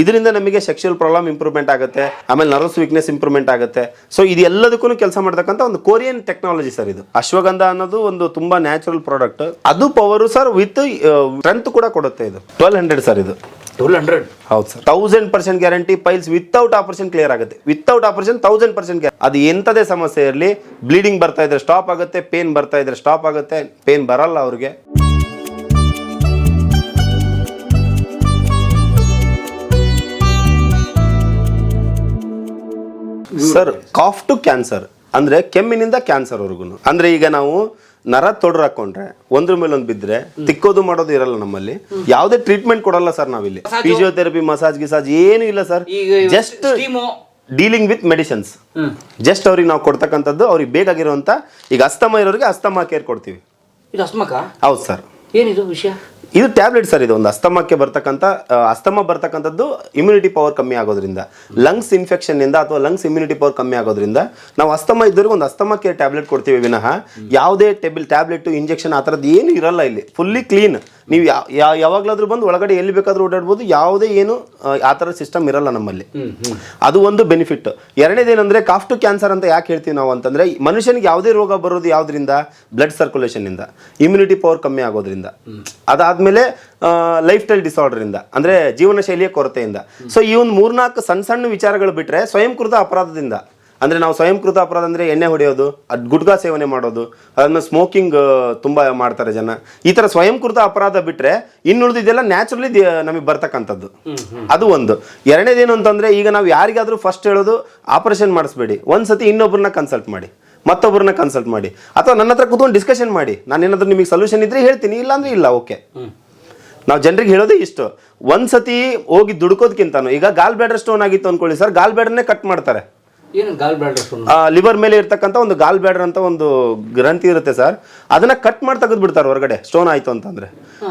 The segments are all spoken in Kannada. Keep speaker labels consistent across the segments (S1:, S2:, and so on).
S1: ಇದರಿಂದ ನಮಗೆ ಸೆಕ್ಷುವಲ್ ಪ್ರಾಬ್ಲಮ್ ಇಂಪ್ರೂವ್ಮೆಂಟ್ ಆಗುತ್ತೆ ಆಮೇಲೆ ನರ್ವಸ್ ವೀಕ್ನೆಸ್ ಇಂಪ್ರೂವ್ಮೆಂಟ್ ಆಗುತ್ತೆ. ಸೊ ಇದು ಎಲ್ಲದಕ್ಕೂ ಕೆಲಸ ಮಾಡ್ತಕ್ಕಂಥ ಒಂದು ಕೊರಿಯನ್ ಟೆಕ್ನಾಲಜಿ ಸರ್ ಇದು. ಅಶ್ವಗಂಧ ಅನ್ನೋದು ಒಂದು ತುಂಬಾ ನ್ಯಾಚುರಲ್ ಪ್ರಾಡಕ್ಟ್ ಅದು ಪವರ್ ಸರ್ ವಿತ್ ಸ್ಟ್ರೆಂತ್ ಕೂಡ ಕೊಡುತ್ತೆ ಇದು. ಟ್ವೆಲ್ ಹಂಡ್ರೆಡ್ ಸರ್ ಇದು.
S2: ಟ್ವೆಲ್ ಹಂಡ್ರೆಡ್
S1: ಹೌದು sir thousand percent guarantee piles without operation clear ಆಗುತ್ತೆ. ವಿತೌಟ್ ಆಪರೇಷನ್ ತೌಸಂಡ್ ಪರ್ಸೆಂಟ್ ಅದು ಎಂಥದೇ ಸಮಸ್ಯೆ ಇರಲಿ ಬ್ಲೀಡಿಂಗ್ ಬರ್ತಾ ಇದ್ರೆ ಸ್ಟಾಪ್ ಆಗುತ್ತೆ ಪೇನ್ ಬರ್ತಾ ಇದ್ರೆ ಸ್ಟಾಪ್ ಆಗುತ್ತೆ ಪೇನ್ ಬರಲ್ಲ ಅವ್ರಿಗೆ. ಸರ್ ಕಾಫ್ ಟು ಕ್ಯಾನ್ಸರ್ ಅಂದ್ರೆ ಕೆಮ್ಮಿನಿಂದ ಕ್ಯಾನ್ಸರ್ ವರ್ಗುನು. ಅಂದ್ರೆ ಈಗ ನಾವು ನರ ತೊಡ್ರು ಹಾಕೊಂಡ್ರೆ ಒಂದ್ರ ಮೇಲೆ ಒಂದ್ ಬಿದ್ರೆ ತಿಕ್ಕೋದು ಮಾಡೋದು ಇರಲ್ಲ ನಮ್ಮಲ್ಲಿ. ಯಾವುದೇ ಟ್ರೀಟ್ಮೆಂಟ್ ಕೊಡಲ್ಲ ಸರ್ ನಾವಿಲ್ಲಿ. ಫಿಸಿಯೋಥೆರಪಿ ಮಸಾಜ್ ಗಿಸಾಜ್ ಏನು ಇಲ್ಲ sir just dealing with medicines just ಅವ್ರಿಗೆ ನಾವು ಕೊಡ್ತಕ್ಕಂಥದ್ದು ಅವ್ರಿಗೆ ಬೇಕಾಗಿರುವಂತ ಈಗ ಅಸ್ತಮ ಇರೋರಿಗೆ ಅಸ್ತಮ ಕೇರ್ ಕೊಡ್ತೀವಿ. ಹೌದು ಸರ್
S2: ಏನಿದು ವಿಷಯ?
S1: ಇದು ಟ್ಯಾಬ್ಲೆಟ್ ಸರ್ ಇದು ಒಂದು ಅಸ್ತಮಕ್ಕೆ ಬರ್ತಕ್ಕಂಥ ಅಸ್ತಮ ಬರ್ತಕ್ಕಂಥದ್ದು ಇಮ್ಯುನಿಟಿ ಪವರ್ ಕಮ್ಮಿ ಆಗೋದ್ರಿಂದ. ಲಂಗ್ಸ್ ಇನ್ಫೆಕ್ಷನ್ ಇಂದ ಅಥವಾ ಲಂಗ್ಸ್ ಇಮ್ಯುನಿಟಿ ಪವರ್ ಕಮ್ಮಿ ಆಗೋದ್ರಿಂದ ನಾವು ಅಸ್ತಮ ಇದ್ದವ್ರಿಗೆ ಒಂದು ಅಸ್ತಮಕ್ಕೆ ಟ್ಯಾಬ್ಲೆಟ್ ಕೊಡ್ತೀವಿ ವಿನಃ ಯಾವುದೇ ಟೆಬಲ್ ಟ್ಯಾಬ್ಲೆಟ್ ಇಂಜೆಕ್ಷನ್ ಆ ಥರದ್ದು ಏನು ಇರಲ್ಲ ಇಲ್ಲಿ. ಫುಲ್ಲಿ ಕ್ಲೀನ್ ನೀವು ಯಾವ ಯಾವಾಗಲಾದ್ರೂ ಬಂದು ಒಳಗಡೆ ಎಲ್ಲಿ ಬೇಕಾದ್ರೂ ಓಡಾಡ್ಬೋದು ಯಾವುದೇ ಏನು ಆ, ಥರ ಸಿಸ್ಟಮ್ ಇರಲ್ಲ ನಮ್ಮಲ್ಲಿ. ಅದು ಒಂದು ಬೆನಿಫಿಟ್ ಎರಡನೇದೇನೆಂದರೆ ಕಾಫ್ ಟು ಕ್ಯಾನ್ಸರ್ ಅಂತ ಯಾಕೆ ಹೇಳ್ತೀವಿ ನಾವು ಅಂತಂದ್ರೆ ಮನುಷ್ಯನಿಗೆ ಯಾವುದೇ ರೋಗ ಬರೋದು ಯಾವುದರಿಂದ? ಬ್ಲಡ್ ಸರ್ಕ್ಯುಲೇಷನ್ ಇಂದ ಇಮ್ಯುನಿಟಿ ಪವರ್ ಕಮ್ಮಿ ಆಗೋದ್ರಿಂದ. ಅದಾದ್ಮೇಲೆ ಲೈಫ್ ಸ್ಟೈಲ್ ಡಿಸಾರ್ಡರ್ ಇಂದ ಅಂದ್ರೆ ಜೀವನ ಶೈಲಿಯ ಕೊರತೆಯಿಂದ. ಸೊ ಈ ಒಂದು ಮೂರ್ನಾಲ್ಕು ಸಣ್ಣ ಸಣ್ಣ ವಿಚಾರಗಳು ಬಿಟ್ರೆ ಸ್ವಯಂಕೃತ ಅಪರಾಧದಿಂದ. ಅಂದ್ರೆ ನಾವು ಸ್ವಯಂಕೃತ ಅಪರಾಧ ಅಂದ್ರೆ ಎಣ್ಣೆ ಹೊಡೆಯೋದು, ಅದ್ ಗುಟ್ಕಾ ಸೇವನೆ ಮಾಡೋದು ಅದನ್ನ ಸ್ಮೋಕಿಂಗ್ ತುಂಬಾ ಮಾಡ್ತಾರೆ ಜನ. ಈ ತರ ಸ್ವಯಂಕೃತ ಅಪರಾಧ ಬಿಟ್ರೆ ಇನ್ನುಳಿದಿದೆಲ್ಲ ನ್ಯಾಚುರಲಿ ನಮಗೆ ಬರ್ತಕ್ಕಂಥದ್ದು. ಅದು ಒಂದು. ಎರಡನೇದೇನು ಅಂತಂದ್ರೆ ಈಗ ನಾವು ಯಾರಿಗಾದ್ರೂ ಫಸ್ಟ್ ಹೇಳೋದು, ಆಪರೇಷನ್ ಮಾಡಿಸ್ಬೇಡಿ. ಒಂದ್ಸತಿ ಇನ್ನೊಬ್ಬರನ್ನ ಕನ್ಸಲ್ಟ್ ಮಾಡಿ. ಮತ್ತೊಬ್ಬರನ್ನ ಕನ್ಸಲ್ಟ್ ಮಾಡಿ. ಅಥವಾ ನನ್ನ ಹತ್ರ ಕೂತ್ಕೊಂಡು ಡಿಸ್ಕಷನ್ ಮಾಡಿ. ನಾನು ಏನಾದರೂ ನಿಮಗೆ ಸೊಲ್ಯೂಷನ್ ಇದ್ರೆ ಹೇಳ್ತೀನಿ ಇಲ್ಲ ಅಂದ್ರೆ ಇಲ್ಲ ಓಕೆ ನಾವು ಜನರಿಗೆ ಹೇಳೋದು ಇಷ್ಟು. ಒಂದ್ಸತಿ ಹೋಗಿ ದುಡ್ಕೋದಕ್ಕಿಂತ ಈಗ ಗಾಲ್ ಬ್ಯಾಡರ್ ಸ್ಟೋನ್ ಆಗಿತ್ತು ಅನ್ಕೊಳ್ಳಿ ಸರ್ ಗಾಲ್ ಬ್ಯಾಡರ್ನೇ ಕಟ್ ಮಾಡ್ತಾರೆ ಲಿವರ್ ಮೇಲೆ ಇರ್ತಕ್ಕಂಥ ಒಂದು ಗಾಲ್ ಬ್ಯಾಡರ್ ಅಂತ ಒಂದು ಗ್ರಂಥಿ ಇರುತ್ತೆ ಸರ್ ಅದನ್ನ ಕಟ್ ಮಾಡಿ ತೆಗೆದು ಬಿಡ್ತಾರೆ ಹೊರಗಡೆ ಸ್ಟೋನ್ ಆಯ್ತು ಅಂತಂದ್ರೆ.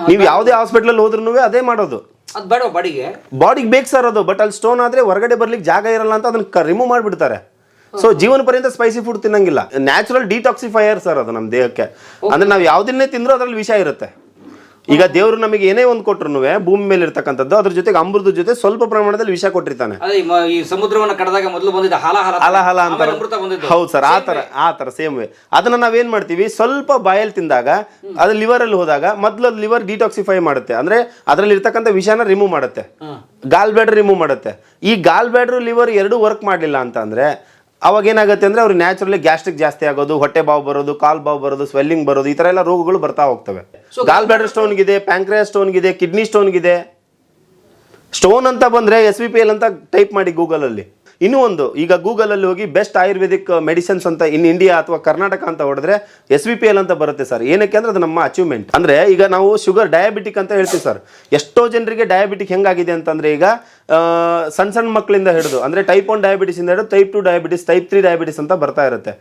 S1: ನೀವು ಯಾವುದೇ ಹಾಸ್ಪಿಟಲ್ ಹೋದ್ರೂ ಅದೇ ಮಾಡೋದು.
S2: ಬಾಡಿಗೆ.
S1: ಬಾಡಿಗೆ ಬೇಕು ಸರ್ ಅದು ಬಟ್ ಅಲ್ಲಿ ಸ್ಟೋನ್ ಆದ್ರೆ ಹೊರಗಡೆ ಬರ್ಲಿಕ್ಕೆ ಜಾಗ ಇರಲ್ಲ ಅಂತ ಅದನ್ನ ರಿಮೂವ್ ಮಾಡಿಬಿಡ್ತಾರೆ. ಸೊ ಜೀವನ ಪರ್ಯಂತ ಸ್ಪೈಸಿ ಫುಡ್ ತಿನ್ನಂಗಿಲ್ಲ. ನ್ಯಾಚುರಲ್ ಡಿಟಾಕ್ಸಿಫೈಯರ್ ಸರ್ ಅದು ನಮ್ಮ ದೇಹಕ್ಕೆ. ಅಂದ್ರೆ ನಾವು ಯಾವ್ದನ್ನೇ ತಿಂದ್ರೂ ಅದ್ರಲ್ಲಿ ವಿಷ ಇರುತ್ತೆ. ಈಗ ದೇವರು ನಮಗೆ ಏನೇ ಒಂದು ಕೊಟ್ರು ಭೂಮಿ ಮೇಲೆ ಇರ್ತಕ್ಕಂಥದ್ದು ಅದ್ರ ಜೊತೆಗೆ ಅಮೃತದ ಜೊತೆ ಸ್ವಲ್ಪ ಪ್ರಮಾಣದಲ್ಲಿ ವಿಷ ಕೊಟ್ಟಿರ್ತಾನೆ.
S2: ಈ ಸಮುದ್ರವನ್ನ ಕಡದಾಗ ಮೊದಲು ಬಂದಿದ್ದ ಹಾಲ ಹಾಲ
S1: ಅಂತ ಹೌದು ಸರ್ ಆ ತರ ಆ ತರ ಸೇಮ್ ವೇ ಅದನ್ನ ನಾವೇನ್ ಮಾಡ್ತೀವಿ ಸ್ವಲ್ಪ ಬಾಯಲ್ ತಿಂದಾಗ ಅದು ಲಿವರ್ ಅಲ್ಲಿ ಹೋದಾಗ ಮೊದಲು ಲಿವರ್ ಡಿಟಾಕ್ಸಿಫೈ ಮಾಡುತ್ತೆ. ಅಂದ್ರೆ ಅದರಲ್ಲಿ ಇರ್ತಕ್ಕಂಥ ವಿಷಾನ ರಿಮೂವ್ ಮಾಡುತ್ತೆ. ಗಾಲ್ ಬ್ಯಾಡ್ರ್ ರಿಮೂವ್ ಮಾಡುತ್ತೆ. ಈ ಗಾಲ್ ಬ್ಯಾಡ್ರ್ ಲಿವರ್ ಎರಡು ವರ್ಕ್ ಮಾಡಲಿಲ್ಲ ಅಂತ ಅಂದ್ರೆ ಅವಾಗ ಏನಾಗುತ್ತೆ ಅಂದ್ರೆ ಅವ್ರಿಗೆ ನ್ಯಾಚುರಲಿ ಗ್ಯಾಸ್ಟ್ರಿಕ್ ಜಾಸ್ತಿ ಆಗೋದು ಹೊಟ್ಟೆ ಬಾವು ಬರೋದು ಕಾಲ್ ಬಾವು ಬರೋದು ಸ್ವೆಲ್ಲಿಂಗ್ ಬರೋದು ಈ ಥರ ಎಲ್ಲ ರೋಗಗಳು ಬರ್ತಾ ಹೋಗ್ತವೆ. ಗಾಲ್ ಬ್ಯಾಡರ್ ಸ್ಟೋನ್ಗಿದೆ ಪ್ಯಾಂಕ್ರಿಯಾ ಸ್ಟೋನ್ಗಿದೆ ಕಿಡ್ನಿ ಸ್ಟೋನ್ಗಿದೆ ಸ್ಟೋನ್ ಅಂತ ಬಂದರೆ ಎಸ್ ವಿ ಪಿ ಎಲ್ ಅಂತ ಟೈಪ್ ಮಾಡಿ ಗೂಗಲ್ ಅಲ್ಲಿ. ಇನ್ನೂ ಒಂದು, ಈಗ ಗೂಗಲ್ ಅಲ್ಲಿ ಹೋಗಿ ಬೆಸ್ಟ್ ಆಯುರ್ವೇದಿಕ್ ಮೆಡಿಸಿನ್ಸ್ ಅಂತ ಇನ್ ಇಂಡಿಯಾ ಅಥವಾ ಕರ್ನಾಟಕ ಅಂತ ಹೊಡೆದ್ರೆ ಎಸ್ ವಿ ಪಿ ಎಲ್ ಅಂತ ಬರುತ್ತೆ ಸರ್. ಏನಕ್ಕೆ ಅಂದ್ರೆ ಅದು ನಮ್ಮ ಅಚೀವ್ಮೆಂಟ್ ಅಂದ್ರೆ ಈಗ ನಾವು ಶುಗರ್ ಡಯಾಬಿಟಿಕ್ ಅಂತ ಹೇಳ್ತೀವಿ ಸರ್. ಎಷ್ಟೋ ಜನರಿಗೆ ಡಯಾಬಿಟಿಕ್ ಹೆಂಗಾಗಿದೆ ಅಂತಂದ್ರೆ ಈಗ ಸಣ್ಣ ಸಣ್ಣ ಮಕ್ಕಳಿಂದ ಹಿಡಿದು, ಅಂದ್ರೆ ಟೈಪ್ ಒನ್ ಡಯಾಬಿಟಿಸ್ ಇಂದ ಹಿಡಿದು type two diabetes type three diabetes ಅಂತ ಬರ್ತಾ ಇರುತ್ತೆ.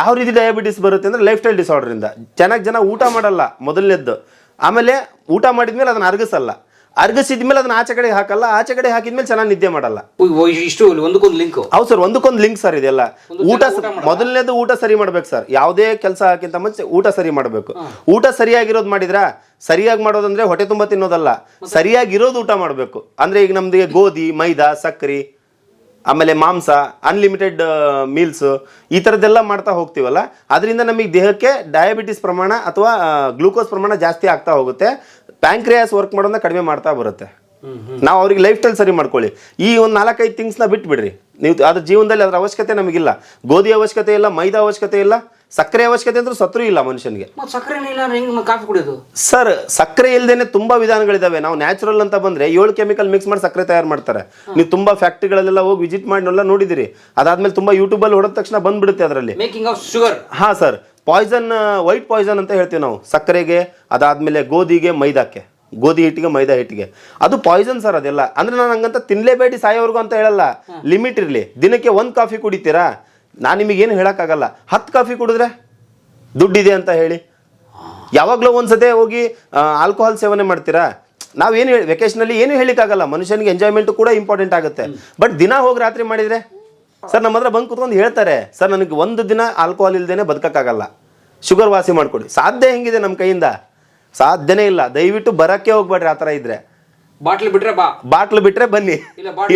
S1: ಯಾವ ರೀತಿ ಡಯಾಬಿಟಿಸ್ ಬರುತ್ತೆ ಅಂದ್ರೆ ಲೈಫ್ ಸ್ಟೈಲ್ ಡಿಸಾರ್ಡರ್ ಇಂದ. ಚೆನ್ನಾಗಿ ಜನ ಊಟ ಮಾಡಲ್ಲ ಮೊದಲನೇದ್ದು. ಆಮೇಲೆ ಊಟ ಮಾಡಿದ್ಮೇಲೆ ಅದನ್ನ ಅರ್ಗಿಸಲ್ಲ. ಅರ್ಗಿಸಿದ್ಮೇಲೆ ಅದನ್ನ ಆಚೆ ಕಡೆ ಹಾಕಲ್ಲ ಆಚೆ ಕಡೆ ಹಾಕಿದ್ಮೇಲೆ ಚೆನ್ನಾಗಿ ನಿದ್ದೆ ಮಾಡಲ್ಲ.
S2: ಇಷ್ಟು ಒಂದಕ್ಕೊಂದು ಲಿಂಕ್
S1: ಹೌದು ಸರ್ ಒಂದಕ್ಕೊಂದು ಲಿಂಕ್ ಸರ್ ಇದೆಲ್ಲ. ಊಟ ಮೊದಲನೇದು ಊಟ ಸರಿ ಮಾಡ್ಬೇಕು ಸರ್. ಯಾವುದೇ ಕೆಲಸ ಹಾಕಿಂತ ಮುಂಚೆ ಊಟ ಸರಿ ಮಾಡಬೇಕು. ಊಟ ಸರಿಯಾಗಿರೋದು ಮಾಡಿದ್ರ? ಸರಿಯಾಗಿ ಮಾಡೋದಂದ್ರೆ ಹೊಟ್ಟೆ ತುಂಬ ತಿನ್ನೋದಲ್ಲ. ಸರಿಯಾಗಿರೋದು ಊಟ ಮಾಡಬೇಕು. ಅಂದ್ರೆ ಈಗ ನಮ್ದು ಗೋಧಿ ಮೈದಾ ಸಕ್ಕರೆ ಆಮೇಲೆ ಮಾಂಸ ಅನ್ಲಿಮಿಟೆಡ್ ಮೀಲ್ಸ್ ಈ ಥರದ್ದೆಲ್ಲ ಮಾಡ್ತಾ ಹೋಗ್ತೀವಲ್ಲ ಅದರಿಂದ ನಮಗೆ ದೇಹಕ್ಕೆ ಡಯಾಬಿಟಿಸ್ ಪ್ರಮಾಣ ಅಥವಾ ಗ್ಲೂಕೋಸ್ ಪ್ರಮಾಣ ಜಾಸ್ತಿ ಆಗ್ತಾ ಹೋಗುತ್ತೆ. ಪ್ಯಾಂಕ್ರಿಯಾಸ್ ವರ್ಕ್ ಮಾಡೋದನ್ನ ಕಡಿಮೆ ಮಾಡ್ತಾ ಬರುತ್ತೆ. ನಾವು ಅವ್ರಿಗೆ ಲೈಫ್ ಸ್ಟೈಲ್ ಸರಿ ಮಾಡ್ಕೊಳ್ಳಿ. ಈ ಒಂದು ನಾಲ್ಕೈದು ಥಿಂಗ್ಸ್ನ ಬಿಟ್ಬಿಡ್ರಿ. ನೀವು ಅದ್ರ ಜೀವನದಲ್ಲಿ ಅದ್ರ ಅವಶ್ಯಕತೆ ನಮಗಿಲ್ಲ. ಗೋಧಿ ಅವಶ್ಯಕತೆ ಇಲ್ಲ ಮೈದಾ ಅವಶ್ಯಕತೆ ಇಲ್ಲ ಸಕ್ಕರೆ ಅವಶ್ಯಕತೆ ಅಂದ್ರೆ ಸತ್ರು ಇಲ್ಲ ಮನುಷ್ಯನಿಗೆ.
S2: ಕಾಫಿ ಕುಡಿಯೋದು?
S1: ಸರ್ ಸಕ್ಕರೆ ಇಲ್ದೇನೆ ತುಂಬಾ ವಿಧಾನಗಳಿದಾವೆ. ನಾವು ನ್ಯಾಚುರಲ್ ಅಂತ ಬಂದ್ರೆ ಏಳು ಕೆಮಿಕಲ್ ಮಿಕ್ಸ್ ಮಾಡಿ ಸಕ್ಕರೆ ತಯಾರು ಮಾಡ್ತಾರೆ. ನೀವು ತುಂಬಾ ಫ್ಯಾಕ್ಟ್ರಿಗಳಲ್ಲೆಲ್ಲ ಹೋಗಿ ವಿಸಿಟ್ ಮಾಡಿ ನೋಡಿದಿರಿ. ಅದಾದ್ಮೇಲೆ ತುಂಬಾ ಯೂಟ್ಯೂಬ್ ಅಲ್ಲಿ ಹೊಡೆದ ತಕ್ಷಣ ಬಂದ್ಬಿಡುತ್ತೆ ಅದರಲ್ಲಿ.
S2: ಮೇಕಿಂಗ್ ಆಫ್ ಶುಗರ್
S1: ಹಾ ಸರ್. ಪಾಯ್ಸನ್ ವೈಟ್ ಪಾಯ್ಸನ್ ಅಂತ ಹೇಳ್ತೀವಿ ನಾವು. ಸಕ್ಕರೆಗೆ ಅದಾದ್ಮೇಲೆ ಗೋಧಿಗೆ ಮೈದಾಕ್ಕೆ. ಗೋಧಿ ಹಿಟ್ಟಿಗೆ ಮೈದಾ ಹಿಟ್ಟಿಗೆ. ಅದು ಪಾಯ್ಸನ್ ಸರ್ ಅದೆಲ್ಲ. ಅಂದ್ರೆ ನಾನು ಹಂಗಂತ ತಿನ್ಲೇಬೇಡಿ ಸಾಯೋವರೆಗೂ ಅಂತ ಹೇಳಲ್ಲ. ಲಿಮಿಟ್ ಇರಲಿ. ದಿನಕ್ಕೆ ಒಂದು ಕಾಫಿ ಕುಡಿತೀರಾ? ನಾನು ನಿಮಗೇನು ಹೇಳೋಕ್ಕಾಗಲ್ಲ. ಹತ್ತು ಕಾಫಿ ಕುಡಿದ್ರೆ ದುಡ್ಡಿದೆ ಅಂತ ಹೇಳಿ. ಯಾವಾಗಲೂ ಒಂದ್ಸತಿ ಹೋಗಿ ಆಲ್ಕೋಹಾಲ್ ಸೇವನೆ ಮಾಡ್ತೀರಾ? ನಾವೇನು ಹೇಳಿ ವೆಕೇಶನಲ್ಲಿ ಏನು ಹೇಳಿಕ್ಕಾಗಲ್ಲ. ಮನುಷ್ಯನಿಗೆ ಎಂಜಾಯ್ಮೆಂಟ್ ಕೂಡ ಇಂಪಾರ್ಟೆಂಟ್ ಆಗುತ್ತೆ. ಬಟ್ ದಿನ ಹೋಗಿ ರಾತ್ರಿ ಮಾಡಿದ್ರೆ ಸರ್, ನಮ್ಮ ಹತ್ರ ಬಂದು ಕುತ್ಕೊಂಡು ಹೇಳ್ತಾರೆ, ಸರ್, ನನಗೆ ಒಂದು ದಿನ ಆಲ್ಕೋಹಾಲ್ ಇಲ್ದೇನೆ ಬದುಕಕ್ಕಾಗಲ್ಲ. ಶುಗರ್ ವಾಸಿ ಮಾಡ್ಕೊಡಿ. ಸಾಧ್ಯ ಹೆಂಗಿದೆ ನಮ್ಮ ಕೈಯಿಂದ? ಸಾಧ್ಯನೇ ಇಲ್ಲ. ದಯವಿಟ್ಟು ಬರಕ್ಕೆ ಹೋಗ್ಬೇಡ್ರಿ ಆ ಥರ ಇದ್ರೆ.
S2: ಬಾಟ್ಲಿ ಬಿಟ್ರೆ ಬಾ.
S1: ಬಾಟ್ಲ್ ಬಿಟ್ರೆ ಬನ್ನಿ.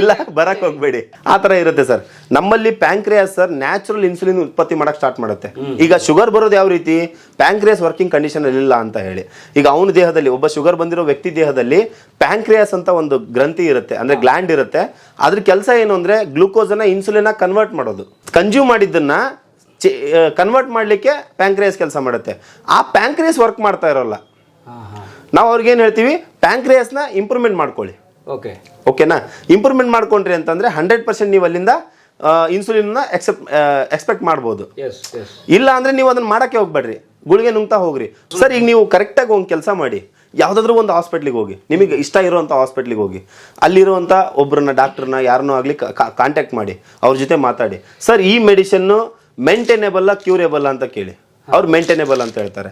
S2: ಇಲ್ಲ,
S1: ಬರಕ್ ಹೋಗ್ಬೇಡಿ. ಆ ತರ ಇರುತ್ತೆ ಸರ್. ನಮ್ಮಲ್ಲಿ ಪ್ಯಾಂಕ್ರಿಯಾಸ್ ಸರ್ ನ್ಯಾಚುರಲ್ ಇನ್ಸುಲಿನ್ ಉತ್ಪತ್ತಿ ಮಾಡಕ್ ಸ್ಟಾರ್ಟ್ ಮಾಡುತ್ತೆ. ಈಗ ಶುಗರ್ ಬರೋದು ಯಾವ ರೀತಿ? ಪ್ಯಾಂಕ್ರಿಯಾಸ್ ವರ್ಕಿಂಗ್ ಕಂಡೀಷನ್ ಅಲ್ಲಿ ಇಲ್ಲ ಅಂತ ಹೇಳಿ. ಈಗ ಅವನ ದೇಹದಲ್ಲಿ ಒಬ್ಬ ಶುಗರ್ ಬಂದಿರೋ ವ್ಯಕ್ತಿ ದೇಹದಲ್ಲಿ ಪ್ಯಾಂಕ್ರಿಯಾಸ್ ಅಂತ ಒಂದು ಗ್ರಂಥಿ ಇರುತ್ತೆ. ಅಂದ್ರೆ ಗ್ಲ್ಯಾಂಡ್ ಇರುತ್ತೆ. ಅದ್ರ ಕೆಲಸ ಏನು ಅಂದ್ರೆ ಗ್ಲೂಕೋಸ್ ಅನ್ನ ಇನ್ಸುಲಿನ್ ಕನ್ವರ್ಟ್ ಮಾಡೋದು. ಕನ್ಸ್ಯೂಮ್ ಮಾಡಿದ್ದನ್ನ ಕನ್ವರ್ಟ್ ಮಾಡ್ಲಿಕ್ಕೆ ಪ್ಯಾಂಕ್ರಿಯಾಸ್ ಕೆಲಸ ಮಾಡುತ್ತೆ. ಆ ಪ್ಯಾಂಕ್ರಿಯಾಸ್ ವರ್ಕ್ ಮಾಡ್ತಾ ಇರೋಲ್ಲ. ನಾವು ಅವ್ರಿಗೆ ಏನು ಹೇಳ್ತೀವಿ? ಪ್ಯಾಂಕ್ರಿಯಾಸ್ನ ಇಂಪ್ರೂವ್ಮೆಂಟ್ ಮಾಡ್ಕೊಳ್ಳಿ.
S2: ಓಕೆ
S1: ಓಕೆನಾ ಇಂಪ್ರೂವ್ಮೆಂಟ್ ಮಾಡ್ಕೊಂಡ್ರಿ ಅಂತಂದರೆ ಹಂಡ್ರೆಡ್ ಪರ್ಸೆಂಟ್ ನೀವು ಅಲ್ಲಿಂದ ಇನ್ಸುಲಿನ್ನ ಎಕ್ಸೆಪ್ಟ್ ಎಕ್ಸ್ಪೆಕ್ಟ್ ಮಾಡ್ಬೋದು. ಇಲ್ಲ ಅಂದರೆ ನೀವು ಅದನ್ನು ಮಾಡೋಕ್ಕೆ ಹೋಗ್ಬೇಡ್ರಿ. ಗುಳಿಗೆ ನುಂಗ್ತಾ ಹೋಗ್ರಿ. ಸರ್ ಈಗ ನೀವು ಕರೆಕ್ಟಾಗಿ ಒಂದು ಕೆಲಸ ಮಾಡಿ. ಯಾವುದಾದ್ರೂ ಒಂದು ಹಾಸ್ಪಿಟ್ಲಿಗೆ ಹೋಗಿ. ನಿಮಗೆ ಇಷ್ಟ ಇರುವಂಥ ಹಾಸ್ಪಿಟ್ಲಿಗೆ ಹೋಗಿ. ಅಲ್ಲಿರುವಂಥ ಒಬ್ಬರನ್ನ ಡಾಕ್ಟ್ರನ್ನ ಯಾರನ್ನೂ ಆಗಲಿ ಕಾಂಟ್ಯಾಕ್ಟ್ ಮಾಡಿ. ಅವ್ರ ಜೊತೆ ಮಾತಾಡಿ. ಸರ್ ಈ ಮೆಡಿಸನ್ನು ಮೇಂಟೈನೇಬಲ್ಲ ಕ್ಯೂರೇಬಲ್ಲ ಅಂತ ಕೇಳಿ. ಅವ್ರು ಮೇಂಟೈನೇಬಲ್ ಅಂತ ಹೇಳ್ತಾರೆ.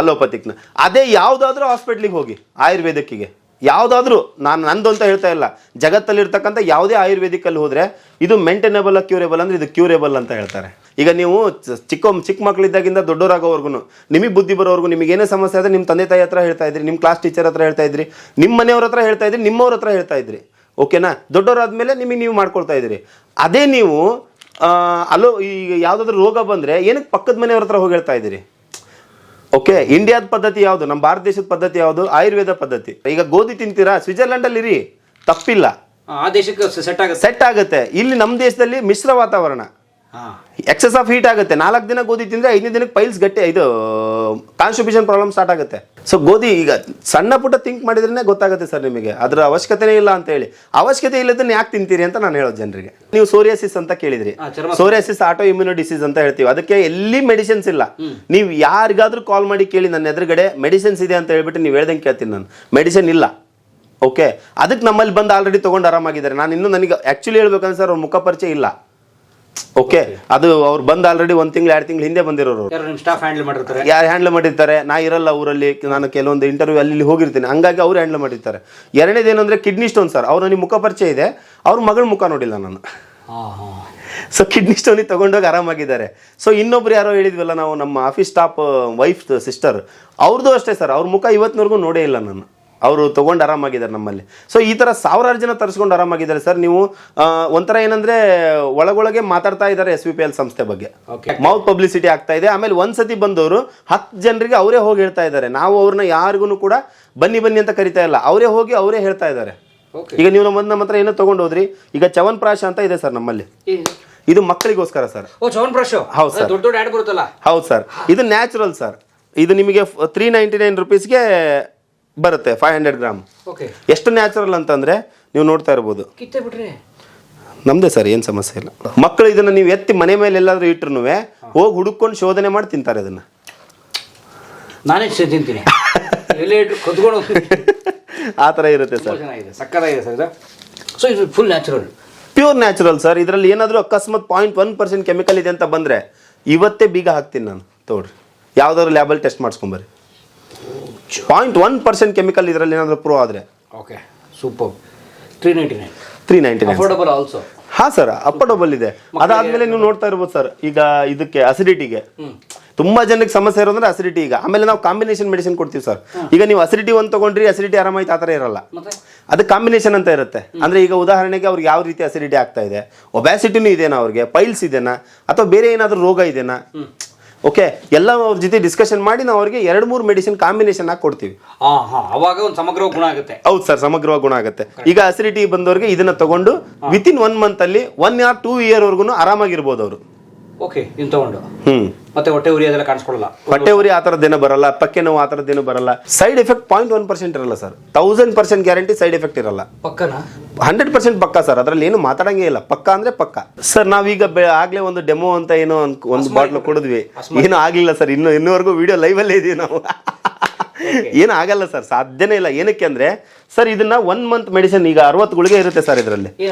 S1: ಅಲೋಪತಿಕ್ನ. ಅದೇ ಯಾವುದಾದ್ರೂ ಹಾಸ್ಪಿಟ್ಲಿಗೆ ಹೋಗಿ ಆಯುರ್ವೇದಿಕ್ಕಿಗೆ. ಯಾವುದಾದ್ರೂ ನಾನು ನಂದು ಅಂತ ಹೇಳ್ತಾ ಇಲ್ಲ. ಜಗತ್ತಲ್ಲಿ ಜಗತ್ತಲ್ಲಿರ್ತಕ್ಕಂಥ ಯಾವುದೇ ಆಯುರ್ವೇದಿಕಲ್ಲಿ ಹೋದ್ರೆ ಇದು ಮೇಂಟೈನೇಬಲ್ ಕ್ಯೂರೇಬಲ್ ಅಂದ್ರೆ ಇದು ಕ್ಯೂರೇಬಲ್ ಅಂತ ಹೇಳ್ತಾರೆ. ಈಗ ನೀವು ಚಿಕ್ಕ ಚಿಕ್ಕ ಮಕ್ಕಳಿದ್ದಾಗಿಂದ ದೊಡ್ಡವರಾಗೋವರೆಗೂ ನಿಮಗೆ ಬುದ್ಧಿ ಬರೋವರೆಗೂ ನಿಮ್ಗೆ ಏನೇ ಸಮಸ್ಯೆ ಆದ್ರೆ ನಿಮ್ಮ ತಂದೆ ತಾಯಿ ಹತ್ರ ಹೇಳ್ತಾ ಇದ್ರಿ ನಿಮ್ಮ ಕ್ಲಾಸ್ ಟೀಚರ್ ಹತ್ರ ಹೇಳ್ತಾ ಇದ್ರಿ ನಿಮ್ಮ ಮನೆಯವ್ರ ಹತ್ರ ಹೇಳ್ತಾ ಇದ್ರಿ ನಿಮ್ಮವ್ರ ಹತ್ರ ಹೇಳ್ತಾ ಇದ್ರಿ. ಓಕೆನಾ ದೊಡ್ಡವರಾದ್ಮೇಲೆ ನಿಮಗೆ ನೀವು ಮಾಡ್ಕೊಳ್ತಾ ಇದ್ರಿ ಅದೇ ನೀವು ಅಲೋ ಈಗ ಯಾವುದಾದ್ರೂ ರೋಗ ಬಂದರೆ ಏನಕ್ಕೆ ಪಕ್ಕದ ಮನೆಯವ್ರ ಹತ್ರ ಹೋಗಿ ಹೇಳ್ತಾ ಇದ್ದೀರಿ? ಓಕೆ ಇಂಡಿಯಾದ ಪದ್ಧತಿ ಯಾವುದು? ನಮ್ಮ ಭಾರತ ದೇಶದ ಪದ್ಧತಿ ಯಾವುದು? ಆಯುರ್ವೇದ ಪದ್ಧತಿ. ಈಗ ಗೋಧಿ ತಿಂತೀರಾ? ಸ್ವಿಟ್ಜರ್ಲೆಂಡ್ ಅಲ್ಲಿ ಇರಿ. ತಪ್ಪಿಲ್ಲ.
S2: ಆ ದೇಶಕ್ಕೆ ಸೆಟ್ ಆಗುತ್ತೆ.
S1: ಸೆಟ್ ಆಗುತ್ತೆ. ಇಲ್ಲಿ ನಮ್ಮ ದೇಶದಲ್ಲಿ ಮಿಶ್ರ ವಾತಾವರಣ. ಎಕ್ಸಸ್ ಆಫ್ ಹೀಟ್ ಆಗುತ್ತೆ. ನಾಲ್ಕು ದಿನ ಗೋಧಿ ತಿಂದ್ರೆ ಐದನೇ ದಿನಕ್ಕೆ ಪೈಲ್ಸ್ ಗಟ್ಟಿ ಇದು ಕಾನ್ಸ್ಟಿಪ್ಯೂಷನ್ ಪ್ರಾಬ್ಲಮ್ ಸ್ಟಾರ್ಟ್ ಆಗುತ್ತೆ. ಸೊ ಗೋಧಿ ಈಗ ಸಣ್ಣ ಪುಟ್ಟ ಥಿಂಕ್ ಮಾಡಿದ್ರೇ ಗೊತ್ತಾಗುತ್ತೆ ಸರ್ ನಿಮಗೆ. ಅದರ ಅವಶ್ಯಕತೆನೇ ಇಲ್ಲ ಅಂತ ಹೇಳಿ. ಅವಶ್ಯಕತೆ ಇಲ್ಲದನ್ನ ಯಾಕೆ ತಿಂತೀರಿ ಅಂತ ನಾನು ಹೇಳೋದು ಜನರಿಗೆ. ನೀವು ಸೋರಿಯಾಸಿಸ್ ಅಂತ ಕೇಳಿದ್ರಿ. ಸೋರಿಯಾಸಿಸ್ ಆಟೋ ಇಮ್ಯುನೋ ಡಿಸೀಸ್ ಅಂತ ಹೇಳ್ತೀವಿ. ಅದಕ್ಕೆ ಎಲ್ಲಿ ಮೆಡಿಸಿನ್ಸ್ ಇಲ್ಲ. ನೀವು ಯಾರಿಗಾದ್ರೂ ಕಾಲ್ ಮಾಡಿ ಕೇಳಿ ನನ್ನ ಎದುರುಗಡೆ ಮೆಡಿಸಿನ್ಸ್ ಇದೆ ಅಂತ ಹೇಳ್ಬಿಟ್ಟು ನೀವು ಹೇಳ್ದಂಗೆ ಕೇಳ್ತೀನಿ ನಾನು. ಮೆಡಿಸಿನ್ ಇಲ್ಲ. ಓಕೆ ಅದಕ್ಕೆ ನಮ್ಮಲ್ಲಿ ಬಂದು ಆಲ್ರೆಡಿ ತೊಗೊಂಡು ಆರಾಮಾಗಿದ್ದಾರೆ. ನಾನು ಇನ್ನೂ ನನಗೆ ಆ್ಯಕ್ಚುಲಿ ಹೇಳ್ಬೇಕಂದ್ರೆ ಸರ್ ಅವ್ರ ಮುಖ ಪರಿಚಯ ಇಲ್ಲ. ಓಕೆ ಅದು ಅವ್ರು ಬಂದು ಆಲ್ರೆಡಿ ಒಂದು ತಿಂಗಳು ಎರಡು ತಿಂಗಳು ಹಿಂದೆ ಬಂದಿರೋರು
S2: ಸ್ಟಾಫ್ ಹ್ಯಾಂಡಲ್ ಮಾಡಿರ್ತಾರೆ?
S1: ಯಾರು ಹ್ಯಾಂಡಲ್ ಮಾಡಿರ್ತಾರೆ? ನಾ ಇರಲ್ಲ ಊರಲ್ಲಿ ನಾನು ಕೆಲವೊಂದು ಇಂಟರ್ವ್ಯೂ ಅಲ್ಲಿ ಹೋಗಿರ್ತೀನಿ. ಹಂಗಾಗಿ ಅವ್ರು ಹ್ಯಾಂಡಲ್ ಮಾಡಿರ್ತಾರೆ. ಎರಡನೇದು ಏನಂದ್ರೆ ಕಿಡ್ನಿ ಸ್ಟೋನ್ ಸರ್ ಅವ್ರು ನನಗೆ ಮುಖ ಪರಿಚಯ ಇದೆ. ಅವ್ರ ಮಗಳ ಮುಖ ನೋಡಿಲ್ಲ ನಾನು. ಸೊ ಕಿಡ್ನಿ ಸ್ಟೋನಿಗೆ ತಗೊಂಡೋಗಿ ಆರಾಮಾಗಿದ್ದಾರೆ. ಸೊ ಇನ್ನೊಬ್ರು ಯಾರೋ ಹೇಳಿದ್ವಲ್ಲ ನಾವು ನಮ್ಮ ಆಫೀಸ್ ಸ್ಟಾಫ್ ವೈಫ್ ಸಿಸ್ಟರ್ ಅವ್ರದ್ದು ಅಷ್ಟೇ ಸರ್ ಅವ್ರ ಮುಖ ಇವತ್ತಿನವರೆಗೂ ನೋಡೇ ಇಲ್ಲ ನಾನು. ಅವರು ತಗೊಂಡು ಆರಾಮಾಗಿದ್ದಾರೆ ನಮ್ಮಲ್ಲಿ. ಸೊ ಈ ಥರ ಸಾವಿರಾರು ಜನ ತರಿಸ್ಕೊಂಡು ಆರಾಮಾಗಿದ್ದಾರೆ ಸರ್. ನೀವು ಒಂಥರ ಏನಂದ್ರೆ ಒಳಗೊಳಗೆ ಮಾತಾಡ್ತಾ ಇದ್ದಾರೆ ಎಸ್ ವಿ ಪಿ ಎಲ್ ಸಂಸ್ಥೆ ಬಗ್ಗೆ. ಮೌತ್ ಪಬ್ಲಿಸಿಟಿ ಆಗ್ತಾ ಇದೆ. ಆಮೇಲೆ ಒಂದ್ಸತಿ ಬಂದವರು ಹತ್ತು ಜನರಿಗೆ ಅವರೇ ಹೋಗಿ ಹೇಳ್ತಾ ಇದ್ದಾರೆ. ನಾವು ಅವ್ರನ್ನ ಯಾರಿಗೂ ಕೂಡ ಬನ್ನಿ ಬನ್ನಿ ಅಂತ ಕರಿತಾ ಇಲ್ಲ. ಅವರೇ ಹೋಗಿ ಅವರೇ ಹೇಳ್ತಾ ಇದ್ದಾರೆ. ಈಗ ನೀವು ನಮ್ಮ ನಮ್ಮ ಹತ್ರ ಏನೋ ತಗೊಂಡು ಹೋದ್ರಿ. ಈಗ ಚವನ್ಪ್ರಾಶ ಅಂತ ಇದೆ ಸರ್ ನಮ್ಮಲ್ಲಿ. ಇದು ಮಕ್ಕಳಿಗೋಸ್ಕರ ಸರ್. ಹೌದು ಸರ್.
S2: ದೊಡ್ಡ
S1: ಹೌದು ಸರ್. ಇದು ನ್ಯಾಚುರಲ್ ಸರ್. ಇದು ನಿಮಗೆ ತ್ರೀ ನೈಂಟಿ ನೈನ್ ರುಪೀಸ್ಗೆ ಬರುತ್ತೆ ಫೈವ್ ಹಂಡ್ರೆಡ್ ಗ್ರಾಮ್
S2: ಓಕೆ
S1: ಎಷ್ಟು ನ್ಯಾಚುರಲ್ ಅಂತಂದ್ರೆ ನೀವು ನೋಡ್ತಾ ಇರ್ಬೋದು.
S2: ಕಿತ್ತೆ ಬಿಟ್ರೆ?
S1: ನಮ್ದೇ ಸರ್ ಏನು ಸಮಸ್ಯೆ ಇಲ್ಲ. ಮಕ್ಕಳು ಇದನ್ನ ನೀವು ಎತ್ತಿ ಮನೆ ಮೇಲೆ ಎಲ್ಲಾದ್ರೂ ಇಟ್ರು ಹೋಗಿ ಹುಡುಕೊಂಡು ಶೋಧನೆ ಮಾಡಿ ತಿಂತಾರೆ ಅದನ್ನ.
S2: ನಾನೇ ತಿಂತೀನಿ. ಎಲ್ಲೇ ಇಟ್ಟು ಕದ್ಕೊಂಡು
S1: ಆ ಥರ ಇರುತ್ತೆ ಸರ್.
S2: ಚೆನ್ನಾಗಿದೆ ಸಕ್ಕತ್ತಾಗಿದೆ ಸರ್ ಇದು. ಸೊ ಇದು full natural
S1: pure natural sir ಇದರಲ್ಲಿ ಏನಾದರೂ ಅಕಸ್ಮಾತ್ ಪಾಯಿಂಟ್ ಒನ್ ಪರ್ಸೆಂಟ್ ಕೆಮಿಕಲ್ ಇದೆ ಅಂತ ಬಂದರೆ ಇವತ್ತೇ ಬೀಗ ಹಾಕ್ತೀನಿ ನಾನು ತೋಡ್ರಿ. ಯಾವ್ದಾದ್ರು ಲ್ಯಾಬಲ್ ಟೆಸ್ಟ್ ಮಾಡಿಸ್ಕೊಂಬರ್ರಿ ಪಾಯಿಂಟ್ ಒನ್ ಪರ್ಸೆಂಟ್ ಕೆಮಿಕಲ್ ಇದರಲ್ಲಿ ಏನಾದರೂ ಪ್ರೂವ್ ಆದರೆ.
S2: Okay super three ninety nine
S1: three ninety nine
S2: affordable also
S1: ಹಾ ಸರ್ ಅಫೋರ್ಡಬಲ್ ಇದೆ. ಅದಾದ್ಮೇಲೆ ನೀವು ನೋಡ್ತಾ ಇರ್ಬೋದು ಸರ್ ಈಗ ಇದಕ್ಕೆ ಅಸಿಡಿಟಿಗೆ ತುಂಬಾ ಜನಕ್ಕೆ ಸಮಸ್ಯೆ ಇರೋದ್ರೆ ಅಸಿಡಿಟಿ ಈಗ. ಆಮೇಲೆ ನಾವು ಕಾಂಬಿನೇಷನ್ ಮೆಡಿಸಿನ್ ಕೊಡ್ತೀವಿ ಸರ್. ಈಗ ನೀವು ಅಸಿಡಿಟಿ ಒಂದು ತಗೊಂಡ್ರಿ ಅಸಿಡಿಟಿ ಆರಾಮಾಯ್ತು ಆ ಥರ ಇರಲ್ಲ. ಅದು ಕಾಂಬಿನೇಷನ್ ಅಂತ ಇರುತ್ತೆ. ಅಂದ್ರೆ ಈಗ ಉದಾಹರಣೆಗೆ ಅವ್ರಿಗೆ ಯಾವ ರೀತಿ ಅಸಿಡಿಟಿ ಆಗ್ತಾ ಇದೆ? ಒಬ್ಯಾಸಿಟಿನೂ ಇದೆನಾ ಅವ್ರಿಗೆ? ಪೈಲ್ಸ್ ಇದೆನಾ? ಅಥವಾ ಬೇರೆ ಏನಾದರೂ ರೋಗ ಇದೆನಾ? ಓಕೆ ಎಲ್ಲ ಅವ್ರ ಜೊತೆ ಡಿಸ್ಕಷನ್ ಮಾಡಿ ನಾವು ಅವ್ರಿಗೆ ಎರಡು ಮೂರು ಮೆಡಿಸಿನ್ ಕಾಂಬಿನೇಷನ್ ಆಗಿ ಕೊಡ್ತೀವಿ.
S2: ಹಾಂ ಅವಾಗ ಒಂದು ಸಮಗ್ರ ಗುಣ ಆಗುತ್ತೆ.
S1: ಹೌದು ಸರ್ ಸಮಗ್ರವಾಗಿ ಗುಣ ಆಗುತ್ತೆ. ಈಗ ಅಸಿಡಿಟಿ ಬಂದವ್ರಿಗೆ ಇದನ್ನ ತಗೊಂಡು ವಿತಿನ್ ಒನ್ ಮಂತ್ ಅಲ್ಲಿ ಒನ್ ಆರ್ ಟೂ ಇಯರ್ ವರ್ಗು ಆರಾಮಾಗಿರ್ಬೋದು ಅವರು.
S2: ಓಕೆ ಇನ್ನು ತಗೊಂಡು.
S1: ಹ್ಮ್.
S2: ಮತ್ತೆ ಹೊಟ್ಟೆ ಉರಿ ಅದೆಲ್ಲ ಕಾಣಿಸ್ಕೊಳ್ಳಲ್ಲ.
S1: ಹೊಟ್ಟೆ ಉರಿ ಆ ದಿನ ಬರಲ್ಲ ಪಕ್ಕೆ ನೋವು ಆ ಥರದ್ದೇನು ಬರಲ್ಲ. Side effect point one percent ಇರಲ್ಲ sir. Thousand percent guarantee side effect ಇರಲ್ಲ.
S2: ಪಕ್ಕನ?
S1: ಹಂಡ್ರೆಡ್ ಪರ್ಸೆಂಟ್ ಪಕ್ಕ ಸರ್ ಅದರಲ್ಲಿ ಏನು ಮಾತಾಡಂಗೇ ಇಲ್ಲ. ಪಕ್ಕ ಅಂದ್ರೆ ಪಕ್ಕ. ಸರ್ ನಾವೀಗ ಆಗ್ಲೇ ಒಂದು ಡೆಮೋ ಅಂತ ಏನೋ ಒಂದ್- ಬಾಟ್ಲು ಕುಡಿದ್ವಿ. ಏನು ಆಗ್ಲಿಲ್ಲ ಸರ್ ಇನ್ನು ಇನ್ನೂವರೆಗೂ ವಿಡಿಯೋ ಲೈವಲ್ಲೇ ಇದೀವಿ ನಾವು. ಏನು ಆಗಲ್ಲ ಸರ್ ಸಾಧ್ಯನೇ ಇಲ್ಲ. ಏನಕ್ಕೆ ಅಂದ್ರೆ ಸರ್ ಇದನ್ನ ಒನ್ ಮಂತ್ ಮೆಡಿಸಿನ್ ಈಗ ಅರವತ್ತು ಗುಳಿಗೆ ಇರುತ್ತೆ ಸರ್ ಇದರಲ್ಲಿ.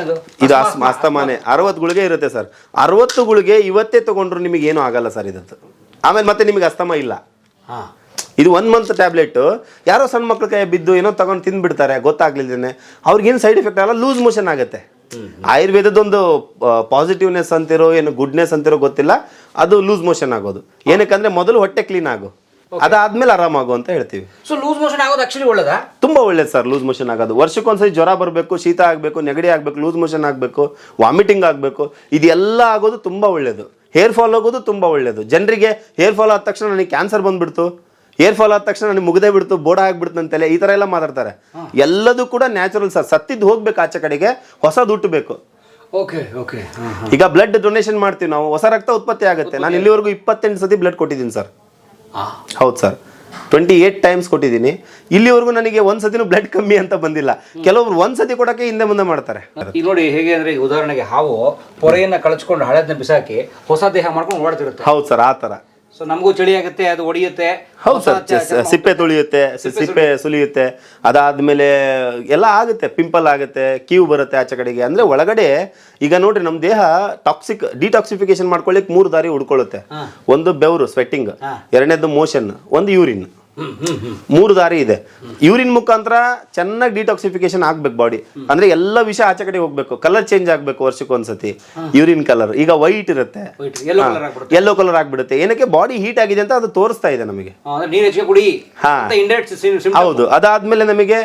S1: ಇದು ಅಸ್- ಅಸ್ತಮಾನೆ. ಅರವತ್ತು ಗುಳಿಗೆ ಇರುತ್ತೆ ಸರ್. ಅರವತ್ತು ಗುಳಿಗೆ ಇವತ್ತೇ ತಗೊಂಡ್ರು ನಿಮಗೆ ಏನೂ ಆಗಲ್ಲ ಸರ್ ಇದದ್ದು ಆಮೇಲೆ ಮತ್ತೆ ನಿಮಗೆ ಅಸ್ತಮ ಇಲ್ಲ.
S2: ಹಾಂ.
S1: ಇದು ಒನ್ ಮಂತ್ ಟ್ಯಾಬ್ಲೆಟ್ ಯಾರೋ ಸಣ್ಣ ಮಕ್ಳ ಕೈ ಬಿದ್ದು ಏನೋ ತಗೊಂಡು ತಿಂದ್ಬಿಡ್ತಾರೆ ಗೊತ್ತಾಗ್ಲಿಲ್ದೇನೆ. ಅವ್ರಿಗೇನು ಸೈಡ್ ಎಫೆಕ್ಟ್ ಆಗಲ್ಲ ಲೂಸ್ ಮೋಷನ್ ಆಗುತ್ತೆ. ಆಯುರ್ವೇದದೊಂದು ಪಾಸಿಟಿವ್ನೆಸ್ ಅಂತಿರೋ ಏನು ಗುಡ್ನೆಸ್ ಅಂತಿರೋ ಗೊತ್ತಿಲ್ಲ ಅದು ಲೂಸ್ ಮೋಷನ್ ಆಗೋದು. ಏನಕ್ಕಂದ್ರೆ ಮೊದಲು ಹೊಟ್ಟೆ ಕ್ಲೀನ್ ಆಗು. ಅದಾದ್ಮೇಲೆ ಆರಾಮಾಗು ಅಂತ ಹೇಳ್ತೀವಿ.
S2: ಸೊ ಲೂಸ್ ಮೋಷನ್ ಆಗೋದು ಆಕ್ಚುಲಿ ಒಳ್ಳೇದಾ?
S1: ತುಂಬಾ ಒಳ್ಳೇದು ಸರ್ ಲೂಸ್ ಮೋಷನ್ ಆಗೋದು. ವರ್ಷಕ್ಕೊಂದ್ಸರಿ ಜ್ವರ ಬರಬೇಕು ಶೀತ ಆಗಬೇಕು ನೆಗಡಿ ಆಗಬೇಕು ಲೂಸ್ ಮೋಷನ್ ಆಗಬೇಕು ವಾಮಿಟಿಂಗ್ ಆಗಬೇಕು ಇದೆಲ್ಲ ಆಗೋದು ತುಂಬಾ ಒಳ್ಳೇದು. ಹೇರ್ ಫಾಲ್ ಆಗೋದು ತುಂಬಾ ಒಳ್ಳೇದು. ಜನರಿಗೆ ಹೇರ್ ಫಾಲ್ ಆದ ತಕ್ಷಣ ನನಗೆ ಕ್ಯಾನ್ಸರ್ ಬಂದ್ಬಿಡ್ತು. ಹೇರ್ ಫಾಲ್ ಆದ ತಕ್ಷಣ ನನಗೆ ಮುಗದೆ ಬಿಡ್ತು ಬೋಡ ಆಗ್ಬಿಡ್ತು ಅಂತೆಲ್ಲ ಈ ತರ ಎಲ್ಲ ಮಾತಾಡ್ತಾರೆ. ಎಲ್ಲದೂ ಕೂಡ ನ್ಯಾಚುರಲ್ ಸರ್ ಸತ್ತಿದ್ದು ಹೋಗ್ಬೇಕು ಆಚೆ ಕಡೆಗೆ ಹೊಸದು ಹುಟ್ಟಬೇಕು.
S2: ಓಕೆ ಓಕೆ
S1: ಈಗ ಬ್ಲಡ್ ಡೊನೇಷನ್ ಮಾಡ್ತೀವಿ ನಾವು ಹೊಸ ರಕ್ತ ಉತ್ಪತ್ತಿ ಆಗುತ್ತೆ. ನಾನು ಇಲ್ಲಿವರೆಗೂ ಇಪ್ಪತ್ತೆಂಟು ಸತಿ ಬ್ಲಡ್ ಕೊಟ್ಟಿದ್ದೀನಿ ಸರ್ ಹೌದು ಸರ್. ಟ್ವೆಂಟಿ ಏಟ್ ಟೈಮ್ಸ್ ಕೊಟ್ಟಿದ್ದೀನಿ. ಇಲ್ಲಿವರೆಗೂ ನನಗೆ ಒಂದ್ ಸತಿನೂ ಬ್ಲಡ್ ಕಮ್ಮಿ ಅಂತ ಬಂದಿಲ್ಲ. ಕೆಲವೊಬ್ರು ಒಂದ್ಸತಿ ಕೊಡಕ್ಕೆ ಹಿಂದೆ ಮುಂದೆ ಮಾಡ್ತಾರೆ.
S2: ಈಗ ನೋಡಿ ಹೇಗೆ ಅಂದ್ರೆ ಉದಾಹರಣೆಗೆ ಹಾವು ಪೊರೆಯನ್ನ ಕಳಚ್ಕೊಂಡು ಹಳೆದ್ನ ಬಿಸಾಕಿ ಹೊಸ ದೇಹ ಮಾಡ್ಕೊಂಡು ಓಡಾಡ್ತಿರುತ್ತೆ.
S1: ಹೌದು ಸರ್ ಆ ತರ.
S2: ಸೊ ನಮಗೂ ಚಳಿ ಆಗುತ್ತೆ ಅದು ಒಡೆಯುತ್ತೆ.
S1: ಹೌದು ಸರ್ ಸಿಪ್ಪೆ ತುಳಿಯುತ್ತೆ ಸಿಪ್ಪೆ ಸುಲಿಯುತ್ತೆ ಅದಾದ್ಮೇಲೆ ಎಲ್ಲ ಆಗುತ್ತೆ ಪಿಂಪಲ್ ಆಗುತ್ತೆ ಕ್ಯೂ ಬರುತ್ತೆ ಆಚೆ ಕಡೆಗೆ. ಅಂದ್ರೆ ಒಳಗಡೆ ಈಗ ನೋಡ್ರಿ ನಮ್ಮ ದೇಹ ಟಾಕ್ಸಿಕ್ ಡಿಟಾಕ್ಸಿಫಿಕೇಶನ್ ಮಾಡ್ಕೊಳ್ಳಿಕ್ ಮೂರು ದಾರಿ ಹುಡ್ಕೊಳ್ಳುತ್ತೆ. ಒಂದು ಬೆವರು ಸ್ವೆಟ್ಟಿಂಗ್. ಎರಡನೇದು ಮೋಷನ್ ಒಂದು ಯೂರಿನ್ ಮೂರು ದಾರಿ ಇದೆ. ಯೂರಿನ್ ಮುಖಾಂತರ ಚೆನ್ನಾಗಿ ಡಿಟಾಕ್ಸಿಫಿಕೇಶನ್ ಆಗ್ಬೇಕು ಬಾಡಿ ಅಂದ್ರೆ ಎಲ್ಲ ವಿಷ ಆಚೆ ಕಡೆ ಹೋಗ್ಬೇಕು. ಕಲರ್ ಚೇಂಜ್ ಆಗ್ಬೇಕು ವರ್ಷಕ್ಕೆ ಒಂದ್ಸತಿ. ಯೂರಿನ್ ಕಲರ್ ಈಗ ವೈಟ್ ಇರುತ್ತೆ.
S2: ಎಲ್ಲೋ ಕಲರ್ ಆಗ್ಬಿಡುತ್ತೆ.
S1: ಯೆಲ್ಲೋ ಕಲರ್ ಆಗ್ಬಿಡುತ್ತೆ. ಏನಕ್ಕೆ ಬಾಡಿ ಹೀಟ್ ಆಗಿದೆ ಅಂತ ಅದು ತೋರಿಸ್ತಾ ಇದೆ ನಮಗೆ. ಹೌದು. ಅದಾದ್ಮೇಲೆ ನಮಗೆ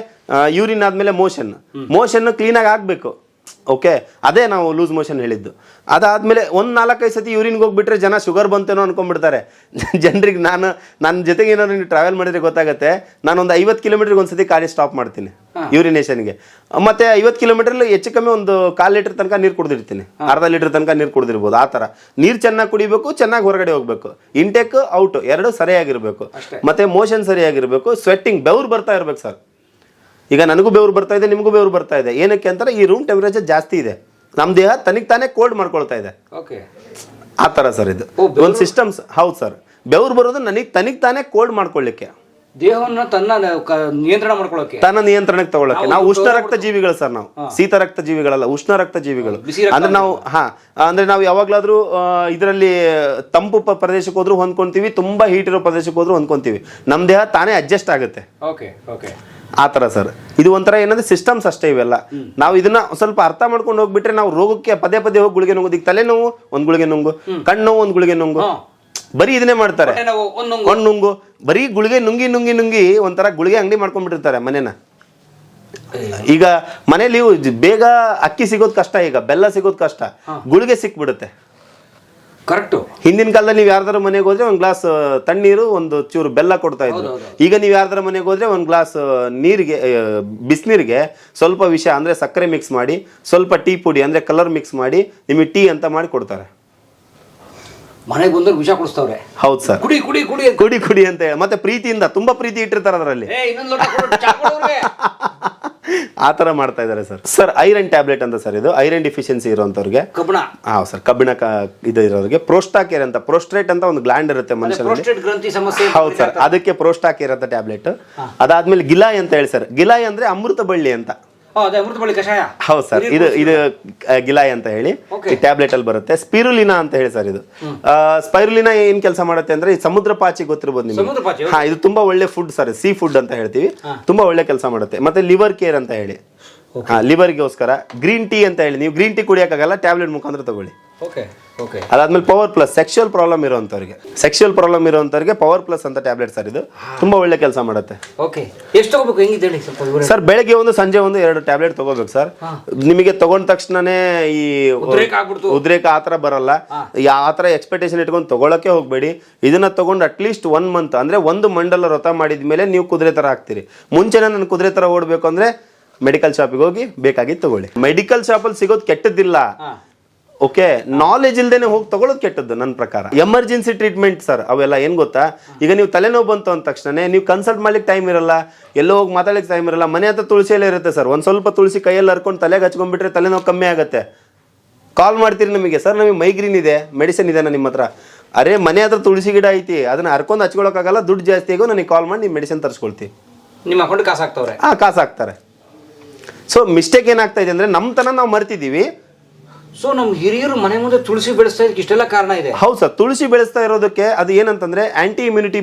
S1: ಯೂರಿನ್ ಆದ್ಮೇಲೆ ಮೋಷನ್. ಮೋಷನ್ ಕ್ಲೀನ್ ಆಗಿ ಆಗ್ಬೇಕು. ಓಕೆ ಅದೇ ನಾವು ಲೂಸ್ ಮೋಷನ್ ಹೇಳಿದ್ದು. ಅದಾದಮೇಲೆ ಒಂದು ನಾಲ್ಕೈದು ಸತಿ ಯೂರಿನ್ಗೆ ಹೋಗ್ಬಿಟ್ರೆ ಜನ ಶುಗರ್ ಬಂತೇನೋ ಅನ್ಕೊಂಡ್ಬಿಡ್ತಾರೆ. ಜನರಿಗೆ ನಾನು ನನ್ನ ಜೊತೆಗೆ ಏನಾದ್ರು ನೀವು ಟ್ರಾವೆಲ್ ಮಾಡಿದ್ರೆ ಗೊತ್ತಾಗುತ್ತೆ ನಾನು ಒಂದು ಐವತ್ತು ಒಂದು ಸತಿ ಕಾಲಿ ಸ್ಟಾಪ್ ಮಾಡ್ತೀನಿ ಯೂರಿನೇಷನ್ಗೆ ಮತ್ತೆ ಐವತ್ತು ಕಿಲೋಮೀಟರ್ ಹೆಚ್ಚು ಕಮ್ಮಿ ಒಂದು ಕಾಲು ಲೀಟರ್ ತನಕ ನೀರು ಕುಡಿದಿರ್ತೀನಿ ಅರ್ಧ ಲೀಟರ್ ತನಕ ನೀರು ಕುಡಿದಿರ್ಬೋದು ಆ ಥರ. ನೀರು ಚೆನ್ನಾಗಿ ಕುಡಿಬೇಕು ಚೆನ್ನಾಗಿ ಹೊರಗಡೆ ಹೋಗಬೇಕು. ಇಂಟೇಕ್ ಔಟ್ ಎರಡು ಸರಿಯಾಗಿರಬೇಕು. ಮತ್ತೆ ಮೋಷನ್ ಸರಿಯಾಗಿರಬೇಕು ಸ್ವೆಟ್ಟಿಂಗ್ ಬೆವ್ರು ಬರ್ತಾ ಇರಬೇಕು ಸರ್. ಈಗ ನನಗೂ ಬೆವರು ಬರ್ತಾ ಇದೆ ನಿಮಗೂ ಬೆವರು ಬರ್ತಾ ಇದೆ. ಏನಕ್ಕೆ ಅಂತಾರೆ ಈ ರೂಮ್ ಟೆಂಪರೇಚರ್ ಜಾಸ್ತಿ ಇದೆ. ನಮ್ಮ ದೇಹ ತನಿಗ್ ತಾನೇ ಕೋಲ್ಡ್ ಮಾಡ್ಕೊಳ್ತಾ ಇದೆ.
S2: ಓಕೆ
S1: ಆ ಥರ ಸರ್ ಇದು. ಒಂದು ಸಿಸ್ಟಮ್ಸ್ ಹೌದು ಸರ್. ಬೆವ್ರು ಬರೋದು ನನಗೆ ತನಿಗ್ ತಾನೇ ಕೋಲ್ಡ್ ಮಾಡ್ಕೊಳ್ಳಿಕ್ಕೆ
S2: ದೇಹವನ್ನು ತನ್ನ ನಿಯಂತ್ರಣ ಮಾಡ್ಕೊಳ್ಳೋಕೆ
S1: ತನ್ನ ನಿಯಂತ್ರಣಕ್ಕೆ ತಗೊಳಕ್ಕೆ.
S2: ನಾವು
S1: ಉಷ್ಣ ರಕ್ತ ಜೀವಿಗಳು ಸರ್ ನಾವು. ಶೀತ ರಕ್ತ ಜೀವಿಗಳಲ್ಲ ಉಷ್ಣ ರಕ್ತ ಜೀವಿಗಳು. ಅಂದ್ರೆ ನಾವು ಹಾ ಅಂದ್ರೆ ನಾವು ಯಾವಾಗ್ಲಾದ್ರೂ ಇದರಲ್ಲಿ ತಂಪು ಪ್ರದೇಶಕ್ಕೆ ಹೋದ್ರು ಹೊಂದ್ಕೊಂತೀವಿ ತುಂಬಾ ಹೀಟ್ ಇರೋ ಪ್ರದೇಶಕ್ಕೆ ಹೋದ್ರು ಹೊಂದ್ಕೊಂತೀವಿ. ನಮ್ಮ ದೇಹ ತಾನೇ ಅಡ್ಜಸ್ಟ್ ಆಗುತ್ತೆ.
S2: ಓಕೆ ಓಕೆ
S1: ಆ ಥರ ಸರ್. ಇದು ಒಂಥರ ಏನಂದ್ರೆ ಸಿಸ್ಟಮ್ಸ್ ಅಷ್ಟೇ ಇವೆಲ್ಲ. ನಾವು ಇದನ್ನ ಸ್ವಲ್ಪ ಅರ್ಥ ಮಾಡ್ಕೊಂಡು ಹೋಗ್ಬಿಟ್ರೆ ನಾವು ರೋಗಕ್ಕೆ ಪದೇ ಪದೇ ಹೋಗಿ ಗುಳಿಗೆ ನುಂಗೋದಿಕ್ ತಲೆನೋವು ಒಂದ್ ಗುಳಿಗೆ ನುಂಗು. ಕಣ್ಣು ಒಂದ್ ಗುಳಿಗೆ ನುಂಗು. ಬರೀ ಇದನ್ನೇ ಮಾಡ್ತಾರೆ. ಒಂದ್ ನುಂಗು. ಬರೀ ಗುಳಿಗೆ ನುಂಗಿ ನುಂಗಿ ನುಂಗಿ ಒಂಥರ ಗುಳಿಗೆ ಅಂಗಡಿ ಮಾಡ್ಕೊಂಡ್ಬಿಟ್ಟಿರ್ತಾರೆ ಮನೇನ. ಈಗ ಮನೇಲಿ ಬೇಗ ಅಕ್ಕಿ ಸಿಗೋದು ಕಷ್ಟ ಈಗ ಬೆಲ್ಲ ಸಿಗೋದು ಕಷ್ಟ. ಗುಳಿಗೆ ಸಿಕ್ಬಿಡುತ್ತೆ.
S2: ಕರೆಕ್ಟು
S1: ಹಿಂದಿನ ಕಾಲದಲ್ಲಿ ನೀವು ಯಾರ್ದಾರ ಮನೆಗೆ ಹೋದ್ರೆ ಒಂದು ಗ್ಲಾಸ್ ತಣ್ಣೀರು ಒಂದು ಚೂರು ಬೆಲ್ಲ ಕೊಡ್ತಾ ಇದ್ರು. ಈಗ ನೀವು ಯಾರ್ದಾರ ಮನೆಗೆ ಹೋದ್ರೆ ಒಂದು ಗ್ಲಾಸ್ ನೀರಿಗೆ ಬಿಸಿನೀರಿಗೆ ಸ್ವಲ್ಪ ವಿಷ ಅಂದ್ರೆ ಸಕ್ಕರೆ ಮಿಕ್ಸ್ ಮಾಡಿ ಸ್ವಲ್ಪ ಟೀ ಪುಡಿ ಅಂದ್ರೆ ಕಲರ್ ಮಿಕ್ಸ್ ಮಾಡಿ ನಿಮಗೆ ಟೀ ಅಂತ ಮಾಡಿ ಕೊಡ್ತಾರೆ.
S2: ಮನೆಗೆ ಬಂದ್ರೆ ವಿಷ ಕುಡಿಸ್ತವ್ರೆ.
S1: ಹೌದು ಸರ್.
S2: ಕುಡಿ ಕುಡಿ ಕುಡಿ
S1: ಕುಡಿ ಕುಡಿ ಅಂತ ಹೇಳಿ. ಮತ್ತೆ ಪ್ರೀತಿಯಿಂದ ತುಂಬಾ ಪ್ರೀತಿ ಇಟ್ಟಿರ್ತಾರೆ ಅದರಲ್ಲಿ ಆ ತರ ಮಾಡ್ತಾ ಇದ್ದಾರೆ ಸರ್. ಸರ್ ಐರನ್ ಟ್ಯಾಬ್ಲೆಟ್ ಅಂತ ಸರ್ ಇದು. ಐರನ್ ಡಿಫಿಷಿಯನ್ಸಿ ಇರುವಂತವ್ರಿಗೆ
S2: ಕಬ್ಬಣ.
S1: ಹಾಂ ಸರ್ ಕಬ್ಬಿಣ ಕ ಇದು ಇರೋರಿಗೆ. ಪ್ರೋಸ್ಟಾಕೇರ್ ಅಂತ ಪ್ರೋಸ್ಟ್ರೇಟ್ ಅಂತ ಒಂದು ಗ್ಲ್ಯಾಂಡ್ ಇರುತ್ತೆ ಮನುಷ್ಯನಲ್ಲಿ.
S2: ಗ್ರಂಥಿ ಸಮಸ್ಯೆ
S1: ಹೌದು ಸರ್ ಅದಕ್ಕೆ ಪ್ರೋಸ್ಟಾಕೇರ್ ಅಂತ ಟ್ಯಾಬ್ಲೆಟ್. ಅದಾದ್ಮೇಲೆ ಗಿಲಾಯ್ ಅಂತ ಹೇಳಿ ಸರ್. ಗಿಲಾಯ್ ಅಂದ್ರೆ ಅಮೃತ ಬಳ್ಳಿ ಅಂತ.
S2: ಕಷಾಯ.
S1: ಹೌದು ಸರ್. ಇದು ಇದು ಗಿಲಾಯ್ ಅಂತ ಹೇಳಿ. ಈ ಟ್ಯಾಬ್ಲೆಟ್ ಅಲ್ಲಿ ಬರುತ್ತೆ. ಸ್ಪಿರುಲಿನಾ ಅಂತ ಹೇಳಿ ಸರ್ ಇದು. ಸ್ಪೈರುಲಿನಾ ಏನ್ ಕೆಲಸ ಮಾಡುತ್ತೆ ಅಂದ್ರೆ ಈ ಸಮುದ್ರ ಪಾಚಿ
S2: ಗೊತ್ತಿರಬಹುದು
S1: ನಿಮ್ಗೆ. ಹಾ ಇದು ತುಂಬಾ ಒಳ್ಳೆ ಫುಡ್ ಸರ್. ಸೀ ಫುಡ್ ಅಂತ ಹೇಳ್ತೀವಿ. ತುಂಬಾ ಒಳ್ಳೆ ಕೆಲಸ ಮಾಡುತ್ತೆ. ಮತ್ತೆ ಲಿವರ್ ಕೇರ್ ಅಂತ ಹೇಳಿ. ಹಾ ಲಿವರ್ಗೋಸ್ಕರ ಗ್ರೀನ್ ಟೀ ಅಂತ ಹೇಳಿ. ನೀವು ಗ್ರೀನ್ ಟೀ ಕುಡಿಯೋಕ್ಕಾಗಲ್ಲ ಟ್ಯಾಬ್ಲೆಟ್ ಮುಖಾಂತರ ತಗೊಳ್ಳಿ.
S2: ಓಕೆ ಓಕೆ
S1: ಅದಾದ್ಮೇಲೆ ಪವರ್ ಪ್ಲಸ್ ಸೆಕ್ಷುವಲ್ ಪ್ರಾಬ್ಲಮ್ ಇರೋಂಥವ್ರಿಗೆ ಸೆಕ್ಷುವಲ್ ಪ್ರಾಬ್ಲಮ್ ಇರೋಂಥವ್ರಿಗೆ ಪವರ್ ಪ್ಲಸ್ ಅಂತ ಟ್ಯಾಬ್ಲೆಟ್ ಸರ್ ಇದು. ತುಂಬಾ ಒಳ್ಳೆ ಕೆಲಸ ಮಾಡುತ್ತೆ.
S2: ಓಕೆ ಎಷ್ಟು ತಗೋಬೇಕು? ಹೆಂಗಿದೆ ಹೇಳಿ ಸ್ವಲ್ಪ ವಿವರ
S1: ಸರ್ ಬೆಳಗ್ಗೆ ಒಂದು ಸಂಜೆ ಒಂದು ಎರಡು ಟ್ಯಾಬ್ಲೆಟ್ ತಗೋಬೇಕು ಸರ್ ನಿಮಗೆ ತಗೊಂಡ ತಕ್ಷಣನೇ ಈ
S2: ಉದ್ರೇಕ ಆಗ್ಬಿಡ್ತು.
S1: ಉದ್ರೇಕ ಆ ಥರ ಬರಲ್ಲ. ಆತರ ಥರ ಎಕ್ಸ್ಪೆಕ್ಟೇಷನ್ ಇಟ್ಕೊಂಡು ತಗೊಳಕ್ಕೆ ಹೋಗಬೇಡಿ. ಇದನ್ನ ತಗೊಂಡು ಅಟ್ಲೀಸ್ಟ್ ಒನ್ ಮಂತ್ ಅಂದ್ರೆ ಒಂದು ಮಂಡಲ ವ್ರತ ಮಾಡಿದ ಮೇಲೆ ನೀವು ಕುದುರೆ ತರ ಹಾಕ್ತೀರಿ ಮುಂಚೆನೇ ನಾನು ಕುದುರೆ ತರ ಓಡಬೇಕು ಅಂದ್ರೆ ಮೆಡಿಕಲ್ ಶಾಪಿಗೆ ಹೋಗಿ ಬೇಕಾಗಿ ತಗೊಳ್ಳಿ. ಮೆಡಿಕಲ್ ಶಾಪಲ್ಲಿ ಸಿಗೋದು ಕೆಟ್ಟದ್ದಿಲ್ಲ.
S2: ಹಾ.
S1: ಓಕೆ ನಾಲೆಜ್ ಇಲ್ದೇನೆ ಹೋಗಿ ತಗೊಳ್ಳೋದು ಕೆಟ್ಟದ್ದು ನನ್ನ ಪ್ರಕಾರ. ಎಮರ್ಜೆನ್ಸಿ ಟ್ರೀಟ್ಮೆಂಟ್ ಸರ್ ಅವೆಲ್ಲ ಏನ್ ಗೊತ್ತಾ? ಈಗ ನೀವು ತಲೆನೋವು ಬಂತು ಅಂದ ತಕ್ಷಣ ನೀವು ಕನ್ಸಲ್ಟ್ ಮಾಡ್ಲಿಕ್ಕೆ ಟೈಮ್ ಇರಲ್ಲ ಎಲ್ಲೋ ಹೋಗಿ ಮಾತಾಡ್ಲಿಕ್ಕೆ ಟೈಮ್ ಇರಲ್ಲ ಮನೆ ಹತ್ರ ತುಳಸಿಯಲ್ಲೇ ಇರುತ್ತೆ ಸರ್ ಒಂದ್ ಸ್ವಲ್ಪ ತುಳಸಿ ಕೈಯಲ್ಲಿ ಹರ್ಕೊಂಡು ತಲೆಗೆ ಹಚ್ಕೊಂಡ್ಬಿಟ್ರೆ ತಲೆನೋವು ಕಮ್ಮಿ ಆಗುತ್ತೆ. ಕಾಲ್ ಮಾಡ್ತೀರಿ ನಮಗೆ ಸರ್ ನಮಗೆ ಮೈಗ್ರೀನ್ ಇದೆ ಮೆಡಿಸಿನ್ ಇದೆ ನಿಮ್ಮ ಹತ್ರ. ಅರೆ ಮನೆ ಹತ್ರ ತುಳಸಿ ಗಿಡ ಐತಿ ಅದನ್ನ ಹರ್ಕೊಂಡು ಹಚ್ಕೊಳಕ್ಕಾಗಲ್ಲ ದುಡ್ಡು ಜಾಸ್ತಿ ಆಗೋ ನನಗೆ ಕಾಲ್ ಮಾಡಿ ನೀವು ಮೆಡಿಸಿನ್ ತರಿಸ್ಕೊಳ್ತೀವಿ
S2: ನಿಮ್ಮ ಅಕೌಂಟ್ ಕಾಸು ಹಾಕ್ತವ್ರೆ.
S1: ಆ ಕಾಸು ಹಾಕ್ತಾರೆ. ಸೊ ಮಿಸ್ಟೇಕ್ ಏನಾಗ್ತಾ ಇದೆ ಅಂದ್ರೆ ನಮ್ಮತನ ನಾವು ಮರ್ತಿದ್ದೀವಿ
S2: ಸೊ ನಮ್ಮ ಹಿರಿಯರು ಮನೆ ಮುಂದೆ ತುಳಸಿ ಬೆಳೆಸ್ತಾ ಇದಕ್ಕೆ ಇಷ್ಟೆಲ್ಲ ಕಾರಣ ಇದೆ.
S1: ಹೌದು ಸರ್ ತುಳಸಿ ಬೆಳೆಸ್ತಾ ಇರೋದಕ್ಕೆ ಅದು ಏನಂತಂದ್ರೆ ಆಂಟಿ ಇಮ್ಯುನಿಟಿ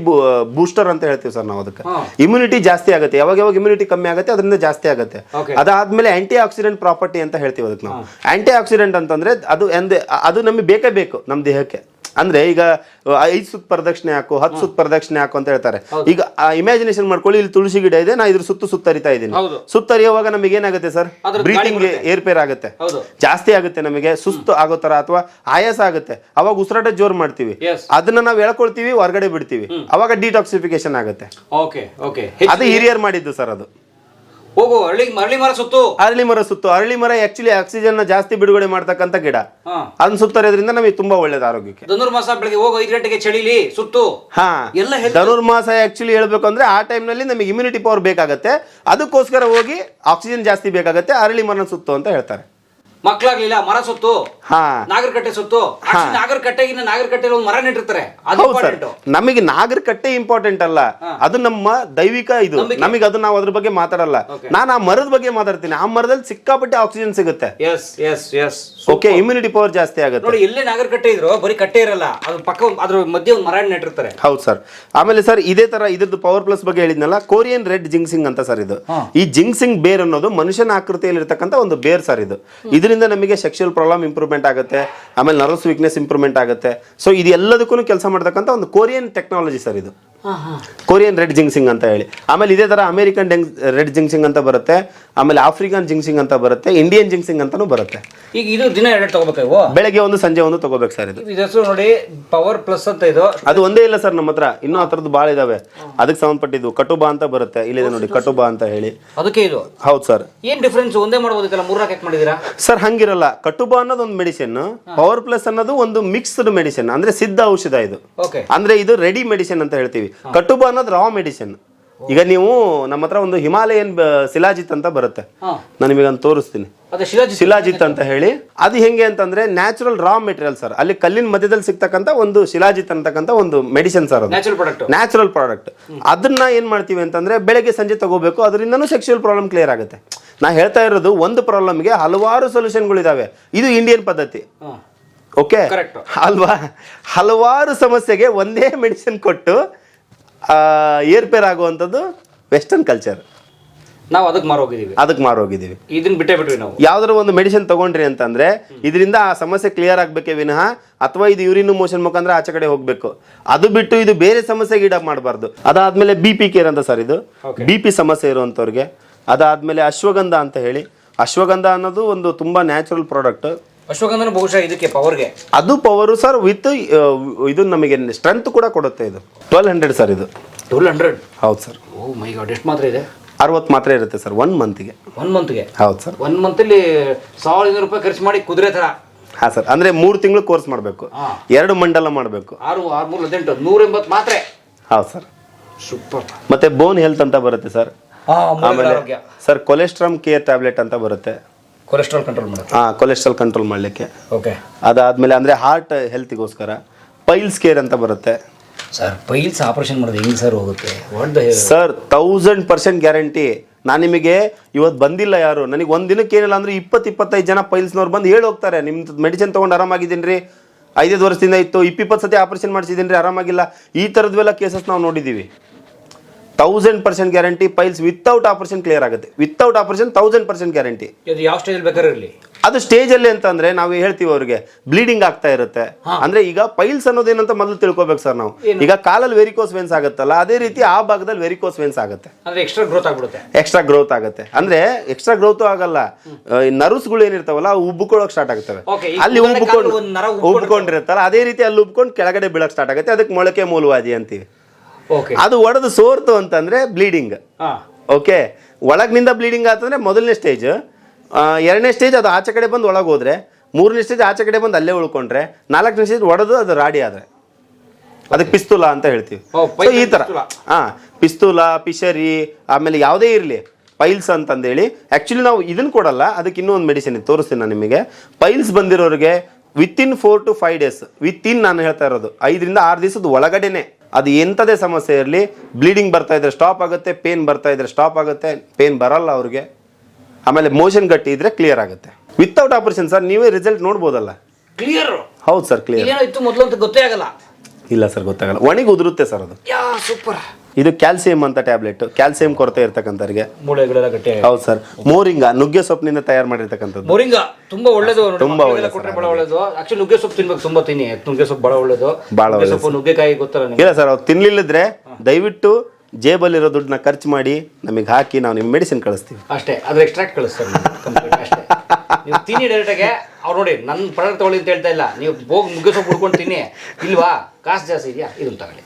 S1: ಬೂಸ್ಟರ್ ಅಂತ ಹೇಳ್ತೀವಿ ಸರ್ ನಾವು ಅದಕ್ಕೆ. ಇಮ್ಯುನಿಟಿ ಜಾಸ್ತಿ ಆಗುತ್ತೆ. ಯಾವಾಗ ಯಾವಾಗ ಇಮ್ಯುನಿಟಿ ಕಮ್ಮಿ ಆಗುತ್ತೆ ಅದರಿಂದ ಜಾಸ್ತಿ ಆಗುತ್ತೆ. ಅದಾದ್ಮೇಲೆ ಆಂಟಿ ಆಕ್ಸಿಡೆಂಟ್ ಪ್ರಾಪರ್ಟಿ ಅಂತ ಹೇಳ್ತೀವಿ ಅದಕ್ಕೆ ನಾವು. ಆಂಟಿ ಆಕ್ಸಿಡೆಂಟ್ ಅಂತಂದ್ರೆ ಅದು ಎಂದೆ ಅದು ನಮಗೆ ಬೇಕೇ ಬೇಕು ನಮ್ಮ ದೇಹಕ್ಕೆ. ಅಂದ್ರೆ ಈಗ ಐದು ಸುತ್ತ ಪ್ರದಕ್ಷಿಣೆ ಹಾಕು ಹತ್ತು ಸುತ್ತ ಪ್ರದಕ್ಷಿಣೆ ಹಾಕು ಅಂತ ಹೇಳ್ತಾರೆ. ಈಗ ಇಮ್ಯಾಜಿನೇಷನ್ ಮಾಡ್ಕೊಳ್ಳಿ ಇಲ್ಲಿ ತುಳಸಿ ಗಿಡ ಇದೆ ನಾ ಇದ್ರ ಸುತ್ತು ಸುತ್ತರಿತಾ ಇದ್ದೀನಿ. ಸುತ್ತರಿಯುವಾಗ ನಮಗೆ ಏನಾಗುತ್ತೆ ಸರ್? ಬ್ರೀತಿಂಗ್. ಏರ್ಪೇರ್ ಆಗುತ್ತೆ. ಜಾಸ್ತಿ ಆಗುತ್ತೆ ನಮಗೆ ಸುಸ್ತು ಆಗೋ ತರ ಅಥವಾ ಆಯಾಸ ಆಗುತ್ತೆ. ಅವಾಗ ಉಸಿರಾಟ ಜೋರ್ ಮಾಡ್ತೀವಿ. ಅದನ್ನ ನಾವು ಹೇಳ್ಕೊಳ್ತೀವಿ ಹೊರಗಡೆ ಬಿಡ್ತೀವಿ. ಅವಾಗ ಡಿಟಾಕ್ಸಿಫಿಕೇಶನ್ ಆಗುತ್ತೆ. ಅದು ಹಿರಿಯರ್ ಮಾಡಿದ್ದು ಸರ್ ಅದು.
S2: ಹೋಗು ಅರಳಿ ಅರಳಿ ಮರ ಸುತ್ತು.
S1: ಅರಳಿ ಮರ ಸುತ್ತು. ಅರಳಿ ಮರ ಆಕ್ಚುಲಿ ಆಕ್ಸಿಜನ್ ಜಾಸ್ತಿ ಬಿಡುಗಡೆ ಮಾಡ್ತಕ್ಕಂತ ಗಿಡ. ಅದನ್ನ ಸುತ್ತರೋದ್ರಿಂದ ನಮಗೆ ತುಂಬಾ ಒಳ್ಳೇದು ಆರೋಗ್ಯಕ್ಕೆ.
S2: ಧನುರ್ಮಾಸ ಬೆಳಗ್ಗೆ ಹೋಗು ಐದು ಗಂಟೆಗೆ ಚಳಿಲಿ ಸುತ್ತು.
S1: ಹಾ.
S2: ಎಲ್ಲ
S1: ಧನುರ್ಮಾಸ ಆಕ್ಚುಲಿ ಹೇಳ್ಬೇಕು ಅಂದ್ರೆ ಆ ಟೈಮ್ನಲ್ಲಿ ನಮಗೆ ಇಮ್ಯುನಿಟಿ ಪವರ್ ಬೇಕಾಗುತ್ತೆ. ಅದಕ್ಕೋಸ್ಕರ ಹೋಗಿ ಆಕ್ಸಿಜನ್ ಜಾಸ್ತಿ ಬೇಕಾಗುತ್ತೆ ಅರಳಿ ಮರ ಸುತ್ತು ಅಂತ ಹೇಳ್ತಾರೆ.
S2: ಮಕ್ಳಾಗ್ಲಿಲ್ಲ ಮರ ಸುತ್ತು
S1: ಹಾ.
S2: ನಾಗರಕಟ್ಟೆ ಸುತ್ತು. ನಾಗರಕಟ್ಟೆ ನಾಗರಕಟ್ಟೆ ಒಂದು ಮರ ನೆಟ್ಟಿರ್ತಾರೆ ಅದು
S1: ಹೌದು ಸರ್.
S2: ಇಂಪಾರ್ಟೆಂಟ್
S1: ನಮಗೆ ನಾಗರಕಟ್ಟೆ ಇಂಪಾರ್ಟೆಂಟ್ ಅಲ್ಲ. ಅದು ನಮ್ಮ ದೈವಿಕ ಇದು. ನಮಗೆ ಅದು ನಾವು ಅದ್ರ ಬಗ್ಗೆ ಮಾತಾಡಲ್ಲ. ನಾನು ಆ ಮರದ ಬಗ್ಗೆ ಮಾತಾಡ್ತೀನಿ. ಆ ಮರದಲ್ಲಿ ಸಿಕ್ಕಾಪಟ್ಟೆ ಆಕ್ಸಿಜನ್ ಸಿಗುತ್ತೆ.
S2: Yes yes yes
S1: okay immunity power ಜಾಸ್ತಿ ಆಗುತ್ತೆ.
S2: ನೋಡಿ ಎಲ್ಲೇ ನಾಗರಕಟ್ಟೆ ಇದ್ರು ಬರೀ ಕಟ್ಟೆ ಇರಲ್ಲ. ಅದ್ರ ಪಕ್ಕ ಒಂದ್- ಅದ್ರ ಮಧ್ಯೆ ಒಂದು ಮರ ನೆಟ್ಟಿರ್ತಾರೆ.
S1: ಹೌದು ಸರ್. ಆಮೇಲೆ ಸರ್ ಇದೇ ತರ ಇದ್ರದ್ದು ಪವರ್ ಪ್ಲಸ್ ಬಗ್ಗೆ ಹೇಳಿದ್ನಲ್ಲ ಕೋರಿಯನ್ ರೆಡ್ ಜಿಂಗ್ಸಿಂಗ್ ಅಂತ ಸರ್ ಇದು. ಈ ಜಿಂಗ್ಸಿಂಗ್ ಬೇರ್ ಅನ್ನೋದು ಮನುಷ್ಯನ ಆಕೃತಿಯಲ್ಲಿ ಇರತಕ್ಕಂತ ಒಂದು ಬೇರ್ ಸರ್ ಇದು. ಇದರಿಂದ ನಮಗೆ ಸೆಕ್ಷುವಲ್ ಪ್ರಾಬ್ಲಮ್ ಇಂಪ್ರೂವ್ಮೆಂಟ್ ಆಗುತ್ತೆ, ಆಮೇಲೆ ನರ್ವಸ್ ವೀಕ್ನೆಸ್ ಇಂಪ್ರೂವ್ಮೆಂಟ್ ಆಗುತ್ತೆ. ಸೊ ಇದು ಎಲ್ಲದಕ್ಕೂ ಕೆಲಸ ಮಾಡ್ತಕ್ಕಂಥ ಒಂದು ಕೊರಿಯನ್ ಟೆಕ್ನಾಲಜಿ ಸರ್ ಇದು. ಕೊರಿಯನ್ ರೆಡ್ ಜಿಂಗ್ಸಿಂಗ್ ಅಂತ ಹೇಳಿ. ಆಮೇಲೆ ಇದೇ ತರ ಅಮೆರಿಕನ್ ರೆಡ್ ಜಿಂಗ್ಸಿಂಗ್ ಅಂತ ಬರುತ್ತೆ. ಆಮೇಲೆ ಆಫ್ರಿಕನ್ ಜಿಂಗ್ಸಿಂಗ್ ಅಂತ ಬರುತ್ತೆ. ಇಂಡಿಯನ್ ಜಿಂಗ್ಸಿಂಗ್ ಅಂತಾನೂ ಬರುತ್ತೆ.
S2: ಈಗ ಇದು ದಿನ ಎರಡು ತಗೋಬೇಕು
S1: ಬೆಳಗ್ಗೆ ಒಂದು ಸಂಜೆ ಒಂದು ತಗೋಬೇಕು ಸರ್ ಇದು.
S2: ಹೆಸರು ನೋಡಿ ಪವರ್ ಪ್ಲಸ್ ಅಂತ ಇದು.
S1: ಅದು ಒಂದೇ ಇಲ್ಲ ಸರ್ ನಮ್ಮ ಹತ್ರ. ಇನ್ನೂ ಆ ಥರದ್ದು ಭಾಳ ಇದಾವೆ. ಅದಕ್ಕೆ ಸಂಬಂಧಪಟ್ಟಿದ್ದು ಕಟುಬಾ ಅಂತ ಬರುತ್ತೆ. ಇಲ್ಲಿದೆ ನೋಡಿ ಕಟುಬಾ ಅಂತ ಹೇಳಿ.
S2: ಅದಕ್ಕೆ ಇದು.
S1: ಹೌದು ಸರ್.
S2: ಏನ್ ಡಿಫ್ರೆನ್ಸ್ ಒಂದೇ ಮಾಡ್ಬೋದಿತ್ತಲ್ಲ ಮೂರ್ನಾಲ್ಕು ಯಾಕೆ ಮಾಡಿದೀರಾ?
S1: ಸರ್ ಹಂಗಿರಲ್ಲ. ಕಟುಬಾ ಅನ್ನೋದು ಒಂದು ಮೆಡಿಸಿನ್ ಪವರ್ ಪ್ಲಸ್ ಅನ್ನೋದು ಒಂದು ಮಿಕ್ಸ್ಡ್ ಮೆಡಿಸಿನ್ ಅಂದ್ರೆ ಸಿದ್ಧ ಔಷಧ ಇದು.
S2: ಓಕೆ
S1: ಅಂದ್ರೆ ಇದು ರೆಡಿ ಮೆಡಿಸಿನ್ ಅಂತ ಹೇಳ್ತೀವಿ. ಕಟುಬಾ ಅನ್ನೋದು ರಾ ಮೆಡಿಸಿನ್ ಈಗ ನೀವು ನಮ್ಮ ಹತ್ರ ಒಂದು ಹಿಮಾಲಯನ್ ಶಿಲಾಜಿತ್ ಅಂತ ಬರುತ್ತೆ. ನಾನು ನಿಮಗೆ ಒಂದು ತೋರಿಸ್ತೀನಿ. ಶಿಲಾಜಿತ್ ಅಂತ ಹೇಳಿ. ಅದು ಹೆಂಗೆ ಅಂತಂದ್ರೆ ನ್ಯಾಚುರಲ್ ರಾ ಮೆಟೀರಿಯಲ್ ಸರ್ ಅಲ್ಲಿ ಕಲ್ಲಿನ ಮಧ್ಯದಲ್ಲಿ ಸಿಗ್ತಕ್ಕಂಥ ಒಂದು ಶಿಲಾಜಿತ್ ಅಂತಕ್ಕಂಥ ಒಂದು ಮೆಡಿಸಿನ್ ಸರ್ ಅದು.
S2: ನ್ಯಾಚುರಲ್ ಪ್ರಾಡಕ್ಟ್
S1: ಅದನ್ನ ಏನ್ ಮಾಡ್ತೀವಿ ಅಂತಂದ್ರೆ ಬೆಳಗ್ಗೆ ಸಂಜೆ ತಗೋಬೇಕು ಅದರಿಂದನೂ ಸೆಕ್ಷುಯಲ್ ಪ್ರಾಬ್ಲಮ್ ಕ್ಲಿಯರ್ ಆಗುತ್ತೆ. ನಾ ಹೇಳ್ತಾ ಇರೋದು ಒಂದು ಪ್ರಾಬ್ಲಮ್ಗೆ ಹಲವಾರು ಸೊಲ್ಯೂಷನ್ಗಳಿದಾವೆ ಇದು ಇಂಡಿಯನ್ ಪದ್ಧತಿ. ಓಕೆ. ಅಲ್ವಾ? ಹಲವಾರು ಸಮಸ್ಯೆಗೆ ಒಂದೇ ಮೆಡಿಸಿನ್ ಕೊಟ್ಟು ಏರ್ಪೇರ್ ಆಗುವಂಥದ್ದು ವೆಸ್ಟರ್ನ್ ಕಲ್ಚರ್
S2: ನಾವು ಅದಕ್ಕೆ ಮಾರೋಗಿದ್ದೀವಿ.
S1: ಅದಕ್ಕೆ ಮಾರೋಗಿದ್ದೀವಿ.
S2: ಇದನ್ನ ಬಿಟ್ಟೇ ಬಿಟ್ವಿ ನಾವು.
S1: ಯಾವ್ದಾರ ಒಂದು ಮೆಡಿಸಿನ್ ತಗೊಂಡ್ರಿ ಅಂತಂದ್ರೆ ಇದರಿಂದ ಆ ಸಮಸ್ಯೆ ಕ್ಲಿಯರ್ ಆಗ್ಬೇಕೇ ವಿನಃ ಅಥವಾ ಇದು ಯೂರಿನ್ ಮೋಷನ್ ಮುಖಾಂತರ ಆಚೆ ಕಡೆ ಹೋಗ್ಬೇಕು. ಅದು ಬಿಟ್ಟು ಇದು ಬೇರೆ ಸಮಸ್ಯೆಗೆ ಈಡಾಗ್ ಮಾಡಬಾರ್ದು. ಅದಾದ್ಮೇಲೆ ಬಿ ಪಿ ಕೇರ್ ಅಂತ ಸರ್ ಇದು. ಬಿ ಪಿ ಸಮಸ್ಯೆ ಇರುವಂತವ್ರಿಗೆ ಅದಾದ್ಮೇಲೆ ಅಶ್ವಗಂಧ ಅಂತ ಹೇಳಿ. ಅಶ್ವಗಂಧ ಅನ್ನೋದು ಒಂದು ತುಂಬಾ ನ್ಯಾಚುರಲ್ ಪ್ರಾಡಕ್ಟ್
S2: ಅಶ್ವಗಂಧನ ಬಹುಶಃ ಇದಕ್ಕೆ ಪವರ್ಗೆ
S1: ಅದು ಪವರು ಸರ್ ವಿತ್ ಇದು ನಮಗೆ ಸ್ಟ್ರೆಂತ್ ಕೂಡ ಕೊಡುತ್ತೆ ಇದು. ಟ್ವೆಲ್ ಹಂಡ್ರೆಡ್ ಸರ್ ಇದು.
S2: ಟ್ವೆಲ್ ಹಂಡ್ರೆಡ್
S1: ಹೌದು ಸರ್
S2: ಓ ಮೈ ಗಾಡ್ ಎಷ್ಟು ಮಾತ್ರ ಇದೆ?
S1: ಅರವತ್ತು ಮಾತ್ರ ಇರುತ್ತೆ ಸರ್ ಒನ್ ಮಂತ್ಗೆ
S2: ಒನ್ ಮಂತ್ಗೆ
S1: ಹೌದು ಸರ್
S2: ಒನ್ ಮಂತಲ್ಲಿ ಸಾವಿರದ ಐನೂರು ರೂಪಾಯಿ ಖರ್ಚು ಮಾಡಿ ಕುದುರೆ ಥರ.
S1: ಹಾಂ ಸರ್ ಅಂದ್ರೆ ಮೂರು ತಿಂಗಳು ಕೋರ್ಸ್ ಮಾಡಬೇಕು. ಎರಡು ಮಂಡಲ ಮಾಡಬೇಕು.
S2: ಆರು ಆರು ಮೂರು ಹದಿನೆಂಟು ನೂರ ಎಂಬತ್ತು ಮಾತ್ರೆ.
S1: ಹೌದು ಸರ್
S2: ಸೂಪರ್
S1: ಮತ್ತೆ ಬೋನ್ ಹೆಲ್ತ್ ಅಂತ ಬರುತ್ತೆ ಸರ್ ಆಮೇಲೆ ಸರ್ ಕೊಲೆಸ್ಟ್ರಾಮ್ ಕೇರ್ ಟ್ಯಾಬ್ಲೆಟ್ ಅಂತ ಬರುತ್ತೆ.
S2: ಕೊಲೆಸ್ಟ್ರಾಲ್ ಕಂಟ್ರೋಲ್ ಮಾಡುತ್ತೆ
S1: ಹಾಂ ಕೊಲೆಸ್ಟ್ರಾಲ್ ಕಂಟ್ರೋಲ್ ಮಾಡಲಿಕ್ಕೆ.
S2: ಓಕೆ
S1: ಅದಾದ್ಮೇಲೆ ಅಂದರೆ ಹಾರ್ಟ್ ಹೆಲ್ತಿಗೋಸ್ಕರ ಪೈಲ್ಸ್ ಕೇರ್ ಅಂತ ಬರುತ್ತೆ.
S2: ಸರ್ ಪೈಲ್ಸ್ ಆಪರೇಷನ್ ಮಾಡೋದು ಹೆಂಗೆ ಸರ್ ಹೋಗುತ್ತೆ? What the
S1: sir thousand percent guarantee ನಾನು ನಿಮಗೆ ಇವತ್ತು ಬಂದಿಲ್ಲ ಯಾರು? ನನಗೆ ಒಂದು ದಿನಕ್ಕೆ ಏನಿಲ್ಲ ಅಂದ್ರೆ ಇಪ್ಪತ್ತು ಇಪ್ಪತ್ತೈದು ಜನ ಪೈಲ್ಸ್ನವ್ರು ಬಂದು ಹೇಳಿ ಹೋಗ್ತಾರೆ. ನಿಮ್ದು ಮೆಡಿಸಿನ್ ತೊಗೊಂಡು ಆರಾಮಾಗಿದ್ದೀನಿ ರೀ ಐದೈದು ವರ್ಷದಿಂದ ಇತ್ತು ಇಪ್ಪಿಪ್ಪತ್ತು ಸತಿ ಆಪರೇಷನ್ ಮಾಡಿಸಿದ್ದೀನಿ ರೀ ಆರಾಮಾಗಿಲ್ಲ. ಈ ಥರದ್ವೆಲ್ಲ ಕೇಸಸ್ ನಾವು ನೋಡಿದ್ದೀವಿ. Thousand percent guarantee piles without operation clear ಆಗುತ್ತೆ. Without operation thousand percent guarantee
S2: ಇದು ಯಾವ ಸ್ಟೇಜಲ್ಲಿ ಬೇಕಾದ್ರೆ ಇರಲಿ.
S1: ಅದು ಸ್ಟೇಜ್ ಅಲ್ಲಿ ಅಂತಂದ್ರೆ ನಾವು ಹೇಳ್ತೀವಿ ಅವ್ರಿಗೆ ಬ್ಲೀಡಿಂಗ್ ಆಗ್ತಾ ಇರುತ್ತೆ. ಅಂದ್ರೆ ಈಗ ಪೈಲ್ಸ್ ಅನ್ನೋದೇನಂತ ಮೊದಲು ತಿಳ್ಕೊಬೇಕು ಸರ್ ನಾವು. ಈಗ ಕಾಲಲ್ಲಿ ವೆರಿಕೋಸ್ ವೆನ್ಸ್ ಆಗುತ್ತಲ್ಲ ಅದೇ ರೀತಿ ಆ ಭಾಗದಲ್ಲಿ ವೆರಿಕೋಸ್ ವೆನ್ಸ್ ಆಗುತ್ತೆ.
S2: ಅಂದ್ರೆ ಎಕ್ಸ್ಟ್ರಾ ಗ್ರೋತ್ ಆಗ್ಬಿಡುತ್ತೆ.
S1: ಎಕ್ಸ್ಟ್ರಾ ಗ್ರೋತ್ ಆಗುತ್ತೆ. ಅಂದ್ರೆ ಎಕ್ಸ್ಟ್ರಾ ಗ್ರೋತ್ ಆಗಲ್ಲ. ನರ್ವ್ಸ್ಗಳು ಏನಿರ್ತಾವಲ್ಲ ಅವು ಉಬ್ಬಿಕೊಳ್ಳೋಕೆ ಸ್ಟಾರ್ಟ್ ಆಗ್ತವೆ ಅಲ್ಲಿ
S2: ಉಬ್ಬಿಕೊಂಡು
S1: ಉಬ್ಕೊಂಡಿರ್ತಾರಲ್ಲ ಅದೇ ರೀತಿ ಅಲ್ಲಿ ಉಬ್ಕೊಂಡು ಕೆಳಗಡೆ ಬೀಳಕ್ ಸ್ಟಾರ್ಟ್ ಆಗುತ್ತೆ. ಅದಕ್ಕೆ ಮೊಳಕೆ ಮೂಲವಾದಿ ಅಂತೀವಿ. ಅದು ಒಡೆದು ಸೋರ್ತು ಅಂತಂದ್ರೆ ಬ್ಲೀಡಿಂಗ್ ಓಕೆ ಒಳಗಿನಿಂದ ಬ್ಲೀಡಿಂಗ್ ಆತಂದ್ರೆ ಮೊದಲನೇ ಸ್ಟೇಜ್ ಎರಡನೇ ಸ್ಟೇಜ್ ಅದು ಆಚೆ ಕಡೆ ಬಂದು ಒಳಗೆ ಹೋದ್ರೆ ಮೂರನೇ ಸ್ಟೇಜ್ ಆಚೆ ಕಡೆ ಬಂದು ಅಲ್ಲೇ ಉಳ್ಕೊಂಡ್ರೆ ನಾಲ್ಕನೇ ಸ್ಟೇಜ್ ಒಡೆದು ಅದು ರಾಡಿ ಆದ್ರೆ. ಅದಕ್ಕೆ ಪಿಸ್ತೂಲ ಅಂತ ಹೇಳ್ತೀವಿ. ಈ ತರ. ಹಾ ಪಿಸ್ತೂಲ ಪಿಶರಿ ಆಮೇಲೆ ಯಾವುದೇ ಇರಲಿ ಪೈಲ್ಸ್ ಅಂತಂದೇಳಿ. ಆ್ಯಕ್ಚುಲಿ ನಾವು ಇದನ್ನ ಕೊಡಲ್ಲ ಅದಕ್ಕೆ ಇನ್ನೂ ಒಂದು ಮೆಡಿಸಿನ್ ತೋರಿಸ್ತೀನಿ ನಾನು ನಿಮಗೆ. Piles ಬಂದಿರೋರಿಗೆ within four to five days within ನಾನು ಹೇಳ್ತಾ ಇರೋದು ಐದರಿಂದ ಆರು ದಿವಸದ ಒಳಗಡೆನೆ ಅದು ಎಂಥದೇ ಸಮಸ್ಯೆ ಇರಲಿ ಬ್ಲೀಡಿಂಗ್ ಬರ್ತಾ ಇದ್ರೆ ಸ್ಟಾಪ್ ಆಗುತ್ತೆ ಪೇನ್ ಬರ್ತಾ ಇದ್ರೆ ಸ್ಟಾಪ್ ಆಗುತ್ತೆ ಪೇನ್ ಬರಲ್ಲ ಅವ್ರಿಗೆ. ಆಮೇಲೆ ಮೋಷನ್ ಗಟ್ಟಿ ಇದ್ರೆ ಕ್ಲಿಯರ್ ಆಗುತ್ತೆ. ವಿತೌಟ್ ಆಪರೇಷನ್ ಸರ್ ನೀವೇ ರಿಸಲ್ಟ್ ನೋಡ್ಬೋದಲ್ಲ?
S2: ಕ್ಲಿಯರ್
S1: ಹೌದು ಸರ್ ಕ್ಲಿಯರ್
S2: ಇತ್ತು ಮೊದಲು ಅಂತ ಗೊತ್ತೇ ಆಗಲ್ಲ.
S1: ಇಲ್ಲ ಸರ್ ಗೊತ್ತಾಗಲ್ಲ. ಒಣಗಿ ಉದುರುತ್ತೆ ಸರ್ ಅದು.
S2: Yeah super.
S1: ಇದು ಕ್ಯಾಲ್ಸಿಯಂ ಅಂತ ಟ್ಯಾಬ್ಲೆಟ್. ಕ್ಯಾಲ್ಸಿಯಂ ಕೊರತೆ ಇರ್ತಕ್ಕಂಥವ್ರಿಗೆ.
S2: ಮೂಳೆಗಳೆಲ್ಲ ಗಟ್ಟಿ
S1: ಹೌದು ಸರ್. ಮೋರಿಂಗ ನುಗ್ಗೆ ಸೊಪ್ಪಿನಿಂದ ತಯಾರು ಮಾಡಿರ್ತಕ್ಕಂಥದ್ದು.
S2: ಮೋರಿಂಗ ತುಂಬಾ ಒಳ್ಳೇದು ನೋಡಿ,
S1: ತುಂಬಾ
S2: ಮಕ್ಳಿಗೆಲ್ಲ ಕೊಟ್ರೆ ಬಹಳ ಒಳ್ಳೇದು. ಆಕ್ಚುಲಿ ನುಗ್ಗೆ ಸೊಪ್ಪು ತಿನ್ಬೇಕು ತುಂಬಾ ತಿನ್ನಿ. ನುಗ್ಗೆ ಸೊಪ್ಪು ಬಹಳ ಒಳ್ಳೇದು?
S1: ಬಹಳ
S2: ನುಗ್ಗೆ ಸೊಪ್ಪು ನುಗ್ಗೆಕಾಯಿ ಗೊತ್ತಲ್ಲ ನಿಮ್ಗೆ?
S1: ಇಲ್ಲ ಸರ್ ಅವ್ರು ತಿನ್ಲಿಲ್ಲದ್ರೆ ದಯವಿಟ್ಟು ಜೇಬಲ್ಲಿರೋ ದುಡ್ಡನ್ನ ಖರ್ಚು ಮಾಡಿ ನಮಗೆ ಹಾಕಿ ನಾವು ನಿಮ್ಮ ಮೆಡಿಸಿನ್ ಕಳಿಸ್ತೀವಿ.
S2: ಅಷ್ಟೇ. ಅದ್ರ ಎಕ್ಸ್ಟ್ರಾಕ್ಟ್ ಕಳಿಸ್ತಾರೆ ಕಂಪ್ಲೀಟ್ ಅಷ್ಟೇ. ನೀವು ತಿನ್ನಿ ಡೈರೆಕ್ಟಾಗೆ ಅವ್ರು ನೋಡಿ ನನ್ನ ಪ್ರಾಡಕ್ಟ್ ತಗೊಳ್ಳಿ ಅಂತ ಹೇಳ್ತಾ ಇಲ್ಲ. ನೀವು ಹೋಗಿ ಮುಗಿಸೋ ಹುಡ್ಕೊಂಡು ತಿನ್ನಿ. ಇಲ್ವಾ? ಕಾಸ್ಟ್ ಜಾಸ್ತಿ ಇದೆಯಾ? ಇದನ್ನ ತಗೊಳ್ಳಿ.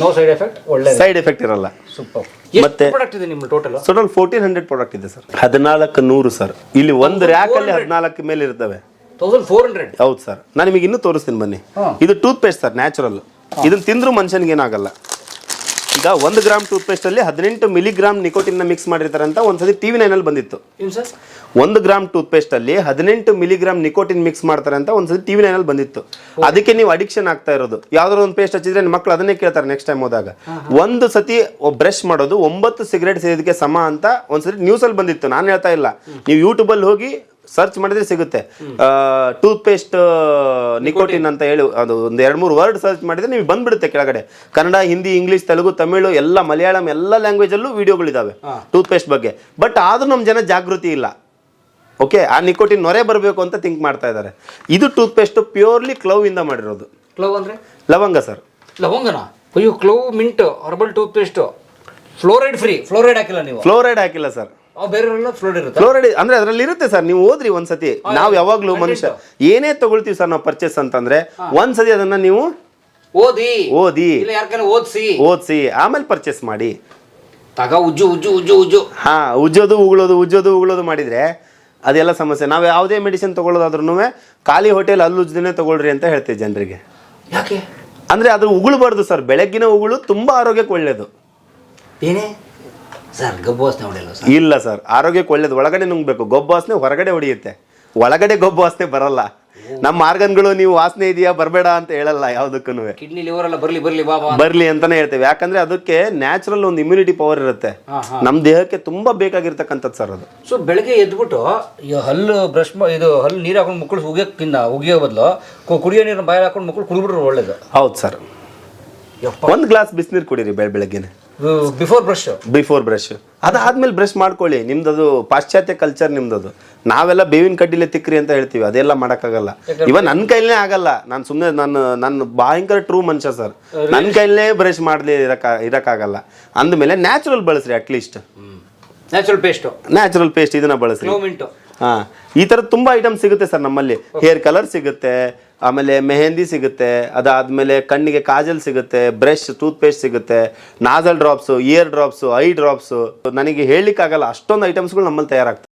S2: ನೋ ಸೈಡ್ ಎಫೆಕ್ಟ್ ಒಳ್ಳೆ
S1: ಸೈಡ್ ಎಫೆಕ್ಟ್ ಇರಲ್ಲ.
S2: ಸೂಪರ್
S1: ಮತ್ತೆ-
S2: ಮತ್ತೆ ಪ್ರಾಡಕ್ಟ್ ಇದೆ ನಿಮ್ಮ total
S1: total fourteen hundred product ಇದೆ ಸರ್ ಹದಿನಾಲ್ಕು ನೂರು ಸರ್ ಇಲ್ಲಿ ಒಂದು ರ್ಯಾಕಲ್ಲಿ ಹದಿನಾಲ್ಕು ಮೇಲೆ ಇರ್ತವೆ.
S2: ತೌಸಂಡ್ ಫೋರ್ ಹಂಡ್ರೆಡ್
S1: ಹೌದು ಸರ್ ನಾನು ನಿಮಗೆ ಇನ್ನೂ ತೋರಿಸ್ತೀನಿ ಬನ್ನಿ. ಇದು ಟೂತ್ ಪೇಸ್ಟ್ ಸರ್ ನ್ಯಾಚುರಲ್ ಇದನ್ನ ತಿಂದ್ರೂ ಮನುಷ್ಯನಿಗೆ ಏನಾಗಲ್ಲ ಈಗ ಒಂದು ಗ್ರಾಮ್ ಟೂತ್ ಪೇಸ್ಟ್ ಅಲ್ಲಿ ಹದಿನೆಂಟು ಮಿಲಿಗ್ರಾಮ್ ನಿಕೋಟಿನ್ ಮಿಕ್ಸ್ ಮಾಡಿರ್ತಾರೆ ಅಂತ ಒಂದ್ಸತಿ ಟಿವಿ ನೈನಲ್ಲಿ ಬಂದಿತ್ತು. ಒಂದು ಗ್ರಾಮ್ ಟೂತ್ ಪೇಸ್ಟ್ ಅಲ್ಲಿ ಹದಿನೆಂಟು ಮಿಲಿಗ್ರಾಮ್ ನಿಕೋಟಿನ್ ಮಿಕ್ಸ್ ಮಾಡ್ತಾರೆ ಅಂತ ಒಂದ್ಸತಿ ಟಿವಿ ನೈನಲ್ಲಿ ಬಂದಿತ್ತು. ಅದಕ್ಕೆ ನೀವು ಅಡಿಕ್ಷನ್ ಆಗ್ತಾ ಇರೋದು. ಯಾವ್ದಾದ್ರು ಒಂದು ಪೇಸ್ಟ್ ಹಚ್ಚಿದ್ರೆ ನಿಮ್ಮ ಮಕ್ಕಳು ಅದನ್ನೇ ಕೇಳ್ತಾರೆ ನೆಕ್ಸ್ಟ್ ಟೈಮ್ ಹೋದಾಗ. ಒಂದು ಸತಿ ಬ್ರಷ್ ಮಾಡೋದು ಒಂಬತ್ತು ಸಿಗರೇಟ್ ಸೇರಿದಕ್ಕೆ ಸಮ ಅಂತ ಒಂದ್ಸತಿ ನ್ಯೂಸ್ ಅಲ್ಲಿ ಬಂದಿತ್ತು. ನಾನು ಹೇಳ್ತಾ ಇಲ್ಲ. ನೀವು ಯೂಟ್ಯೂಬ್ ಅಲ್ಲಿ ಹೋಗಿ ಸರ್ಚ್ ಮಾಡಿದ್ರೆ ಸಿಗುತ್ತೆ. ಟೂತ್ ಪೇಸ್ಟ್ ನಿಕೋಟಿನ್ ಅಂತ ಹೇಳಿ ಅದು ಒಂದು ಎರಡು ಮೂರು ವರ್ಡ್ ಸರ್ಚ್ ಮಾಡಿದ್ರೆ ನೀವು ಬಂದ್ಬಿಡುತ್ತೆ ಕೆಳಗಡೆ. ಕನ್ನಡ ಹಿಂದಿ ಇಂಗ್ಲಿಷ್ ತೆಲುಗು ತಮಿಳು ಎಲ್ಲ ಮಲಯಾಳಂ ಎಲ್ಲ ಲ್ಯಾಂಗ್ವೇಜ್ ಅಲ್ಲೂ ವಿಡಿಯೋಗಳಿದಾವೆ ಟೂತ್ ಪೇಸ್ಟ್ ಬಗ್ಗೆ. ಬಟ್ ಆದ್ರೂ ನಮ್ಮ ಜನ ಜಾಗೃತಿ ಇಲ್ಲ. ಓಕೆ ಆ ನಿಕೋಟಿನ್ ನೊರೆ ಬರಬೇಕು ಅಂತ ಥಿಂಕ್ ಮಾಡ್ತಾ ಇದ್ದಾರೆ ಇದು ಟೂತ್ ಪೇಸ್ಟ್ ಪ್ಯೂರ್ಲಿ ಕ್ಲವ್ ಇಂದ ಮಾಡಿರೋದು.
S2: ಕ್ಲವ್ ಅಂದ್ರೆ?
S1: ಲವಂಗ ಸರ್
S2: ಲವಂಗನ? ಅಯ್ಯೋ clove mint herbal toothpaste fluoride free fluoride ಹಾಕಿಲ್ಲ ನೀವು.
S1: ಫ್ಲೋರೈಡ್ ಹಾಕಿಲ್ಲ ಸರ್
S2: ಫ್ಲೋರೈಡ್
S1: ಅಂದ್ರೆ ಅದರಲ್ಲಿ ಇರುತ್ತೆ ಸರ್. ನೀವು ಓದ್ರಿ ಒಂದ್ಸತಿ. ನಾವು ಯಾವಾಗ್ಲೂ ಮನುಷ್ಯ ಏನೇ ತಗೊಳ್ತೀವಿ ಸರ್ ನಾವು ಪರ್ಚೇಸ್ ಅಂತಂದ್ರೆ ಒಂದ್ಸತಿ ಅದನ್ನ ನೀವು
S2: ಓದಿ.
S1: ಓದಿ.
S2: ಓದಿಸಿ.
S1: ಓದಿಸಿ. ಆಮೇಲೆ ಪರ್ಚೇಸ್ ಮಾಡಿ.
S2: ತಗ ಉಜ್ಜು ಉಜ್ಜು ಉಜ್ಜು ಉಜ್ಜು.
S1: ಹಾ ಉಜ್ಜೋದು ಉಗುಳೋದು ಉಜ್ಜೋದು ಉಗುಳೋದು ಮಾಡಿದ್ರೆ ಅದೆಲ್ಲ ಸಮಸ್ಯೆ. ನಾವು ಯಾವುದೇ ಮೆಡಿಸಿನ್ ತಗೊಳ್ಳೋದಾದ್ರೂ ಖಾಲಿ ಹೋಟೆಲ್ ಅಲ್ಲಿ ಉಜ್ಜದೇ ತಗೊಳ್ರಿ ಅಂತ ಹೇಳ್ತೀವಿ ಜನರಿಗೆ.
S2: ಯಾಕೆ?
S1: ಅಂದ್ರೆ ಅದು ಉಗುಳಬಾರ್ದು ಸರ್. ಬೆಳಗ್ಗಿನ ಉಗುಳು ತುಂಬಾ ಆರೋಗ್ಯಕ್ಕೆ ಒಳ್ಳೇದು.
S2: ಏನೇ? ಸರ್ ಹೊಡೆಯಲ್ಲ ಸರ್
S1: ಇಲ್ಲ ಸರ್ ಆರೋಗ್ಯಕ್ಕೆ ಒಳ್ಳೇದು. ಒಳಗಡೆ ನುಂಗ್ಬೇಕು. ಗೊಬ್ಬ ವಾಸನೆ ಹೊರಗಡೆ ಹೊಡಿಯುತ್ತೆ. ಒಳಗಡೆ ಗೊಬ್ಬ ವಾಸನೆ ಬರಲ್ಲ. ನಮ್ಮ ಆರ್ಗನ್ಗಳು ನೀವು ವಾಸನೆ ಇದೆಯಾ ಬರಬೇಡ ಅಂತ ಹೇಳಲ್ಲ ಯಾವುದಕ್ಕೂ
S2: ಕಿಡ್ನಿ ಲಿವರ್ ಎಲ್ಲ ಬರ್ಲಿ ಬರ್ಲಿ ಬಾಬಾ
S1: ಬರ್ಲಿ ಅಂತಾನೆ ಹೇಳ್ತೇವೆ. ಯಾಕಂದ್ರೆ ಅದಕ್ಕೆ ನ್ಯಾಚುರಲ್ ಒಂದು ಇಮ್ಯುನಿಟಿ ಪವರ್ ಇರುತ್ತೆ. ನಮ್ಮ ದೇಹಕ್ಕೆ ತುಂಬಾ ಬೇಕಾಗಿರ್ತಕ್ಕಂಥದ್ದು ಸರ್ ಅದು.
S2: ಸೊ ಬೆಳಗ್ಗೆ ಎದ್ಬಿಟ್ಟು ಈ ಹಲ್ಲು ಬ್ರಷ್ ಇದು ಹಲ್ಲು ನೀರು ಹಾಕೊಂಡು ಮಕ್ಕಳು ಉಗಿಯೋಕ್ಕಿಂತ ಉಗಿಯೋ ಬದಲು ಕುಡಿಯೋ ನೀರನ್ನ ಬಾಯಲ್ಲಿ ಹಾಕೊಂಡು ಮಕ್ಕಳು ಕುಡಿಬಿಟ್ರೆ ಒಳ್ಳೇದು.
S1: ಹೌದು ಸರ್ ಒಂದು ಗ್ಲಾಸ್ ಬಿಸಿನೀರು ಕುಡೀರಿ ಬೆಳ ಬೆಳಗ್ಗೆನೆ.
S2: ಬಿಫೋರ್ ಬ್ರಷ್
S1: ಬಿಫೋರ್ ಬ್ರಷ್ ಅದಾದ್ಮೇಲೆ ಬ್ರಷ್ ಮಾಡ್ಕೊಳ್ಳಿ. ನಿಮ್ದದು ಪಾಶ್ಚಾತ್ಯ ಕಲ್ಚರ್ ನಿಮ್ದದು. ನಾವೆಲ್ಲ ಬೇವಿನ ಕಡ್ಡಿಲೆ ತಿಕ್ರಿ ಅಂತ ಹೇಳ್ತೀವಿ. ಅದೆಲ್ಲ ಮಾಡೋಕ್ಕಾಗಲ್ಲ. ಇವನ್ ನನ್ನ ಕೈಲೇ ಆಗಲ್ಲ. ನಾನು ಸುಮ್ಮನೆ ನಾನು ನನ್ನ ಭಯಂಕರ ಟ್ರೂ ಮನುಷ್ಯ ಸರ್ ನನ್ನ ಕೈಲೇ ಬ್ರಷ್ ಮಾಡಲಿ ಇರಕ್ಕ ಇರಕ್ಕಾಗಲ್ಲ. ಅಂದಮೇಲೆ ನ್ಯಾಚುರಲ್ ಬಳಸ್ರಿ at least
S2: natural paste
S1: natural paste ಇದನ್ನ ಬಳಸ್ರಿ. ಹಾಂ. ಈ ಥರದ್ದು ತುಂಬಾ ಐಟಮ್ ಸಿಗುತ್ತೆ ಸರ್ ನಮ್ಮಲ್ಲಿ. ಹೇರ್ ಕಲರ್ ಸಿಗುತ್ತೆ. ಆಮೇಲೆ ಮೆಹಂದಿ ಸಿಗುತ್ತೆ, ಅದಾದಮೇಲೆ ಕಣ್ಣಿಗೆ ಕಾಜಲ್ ಸಿಗುತ್ತೆ ಬ್ರಷ್ ಟೂತ್ ಪೇಸ್ಟ್ ಸಿಗುತ್ತೆ nasal drops ear drops eye drops ನನಗೆ ಹೇಳಲಿಕ್ಕಾಗಲ್ಲ, ಅಷ್ಟೊಂದು ಐಟಮ್ಸ್ಗಳು ನಮ್ಮಲ್ಲಿ ತಯಾರಾಗ್ತವೆ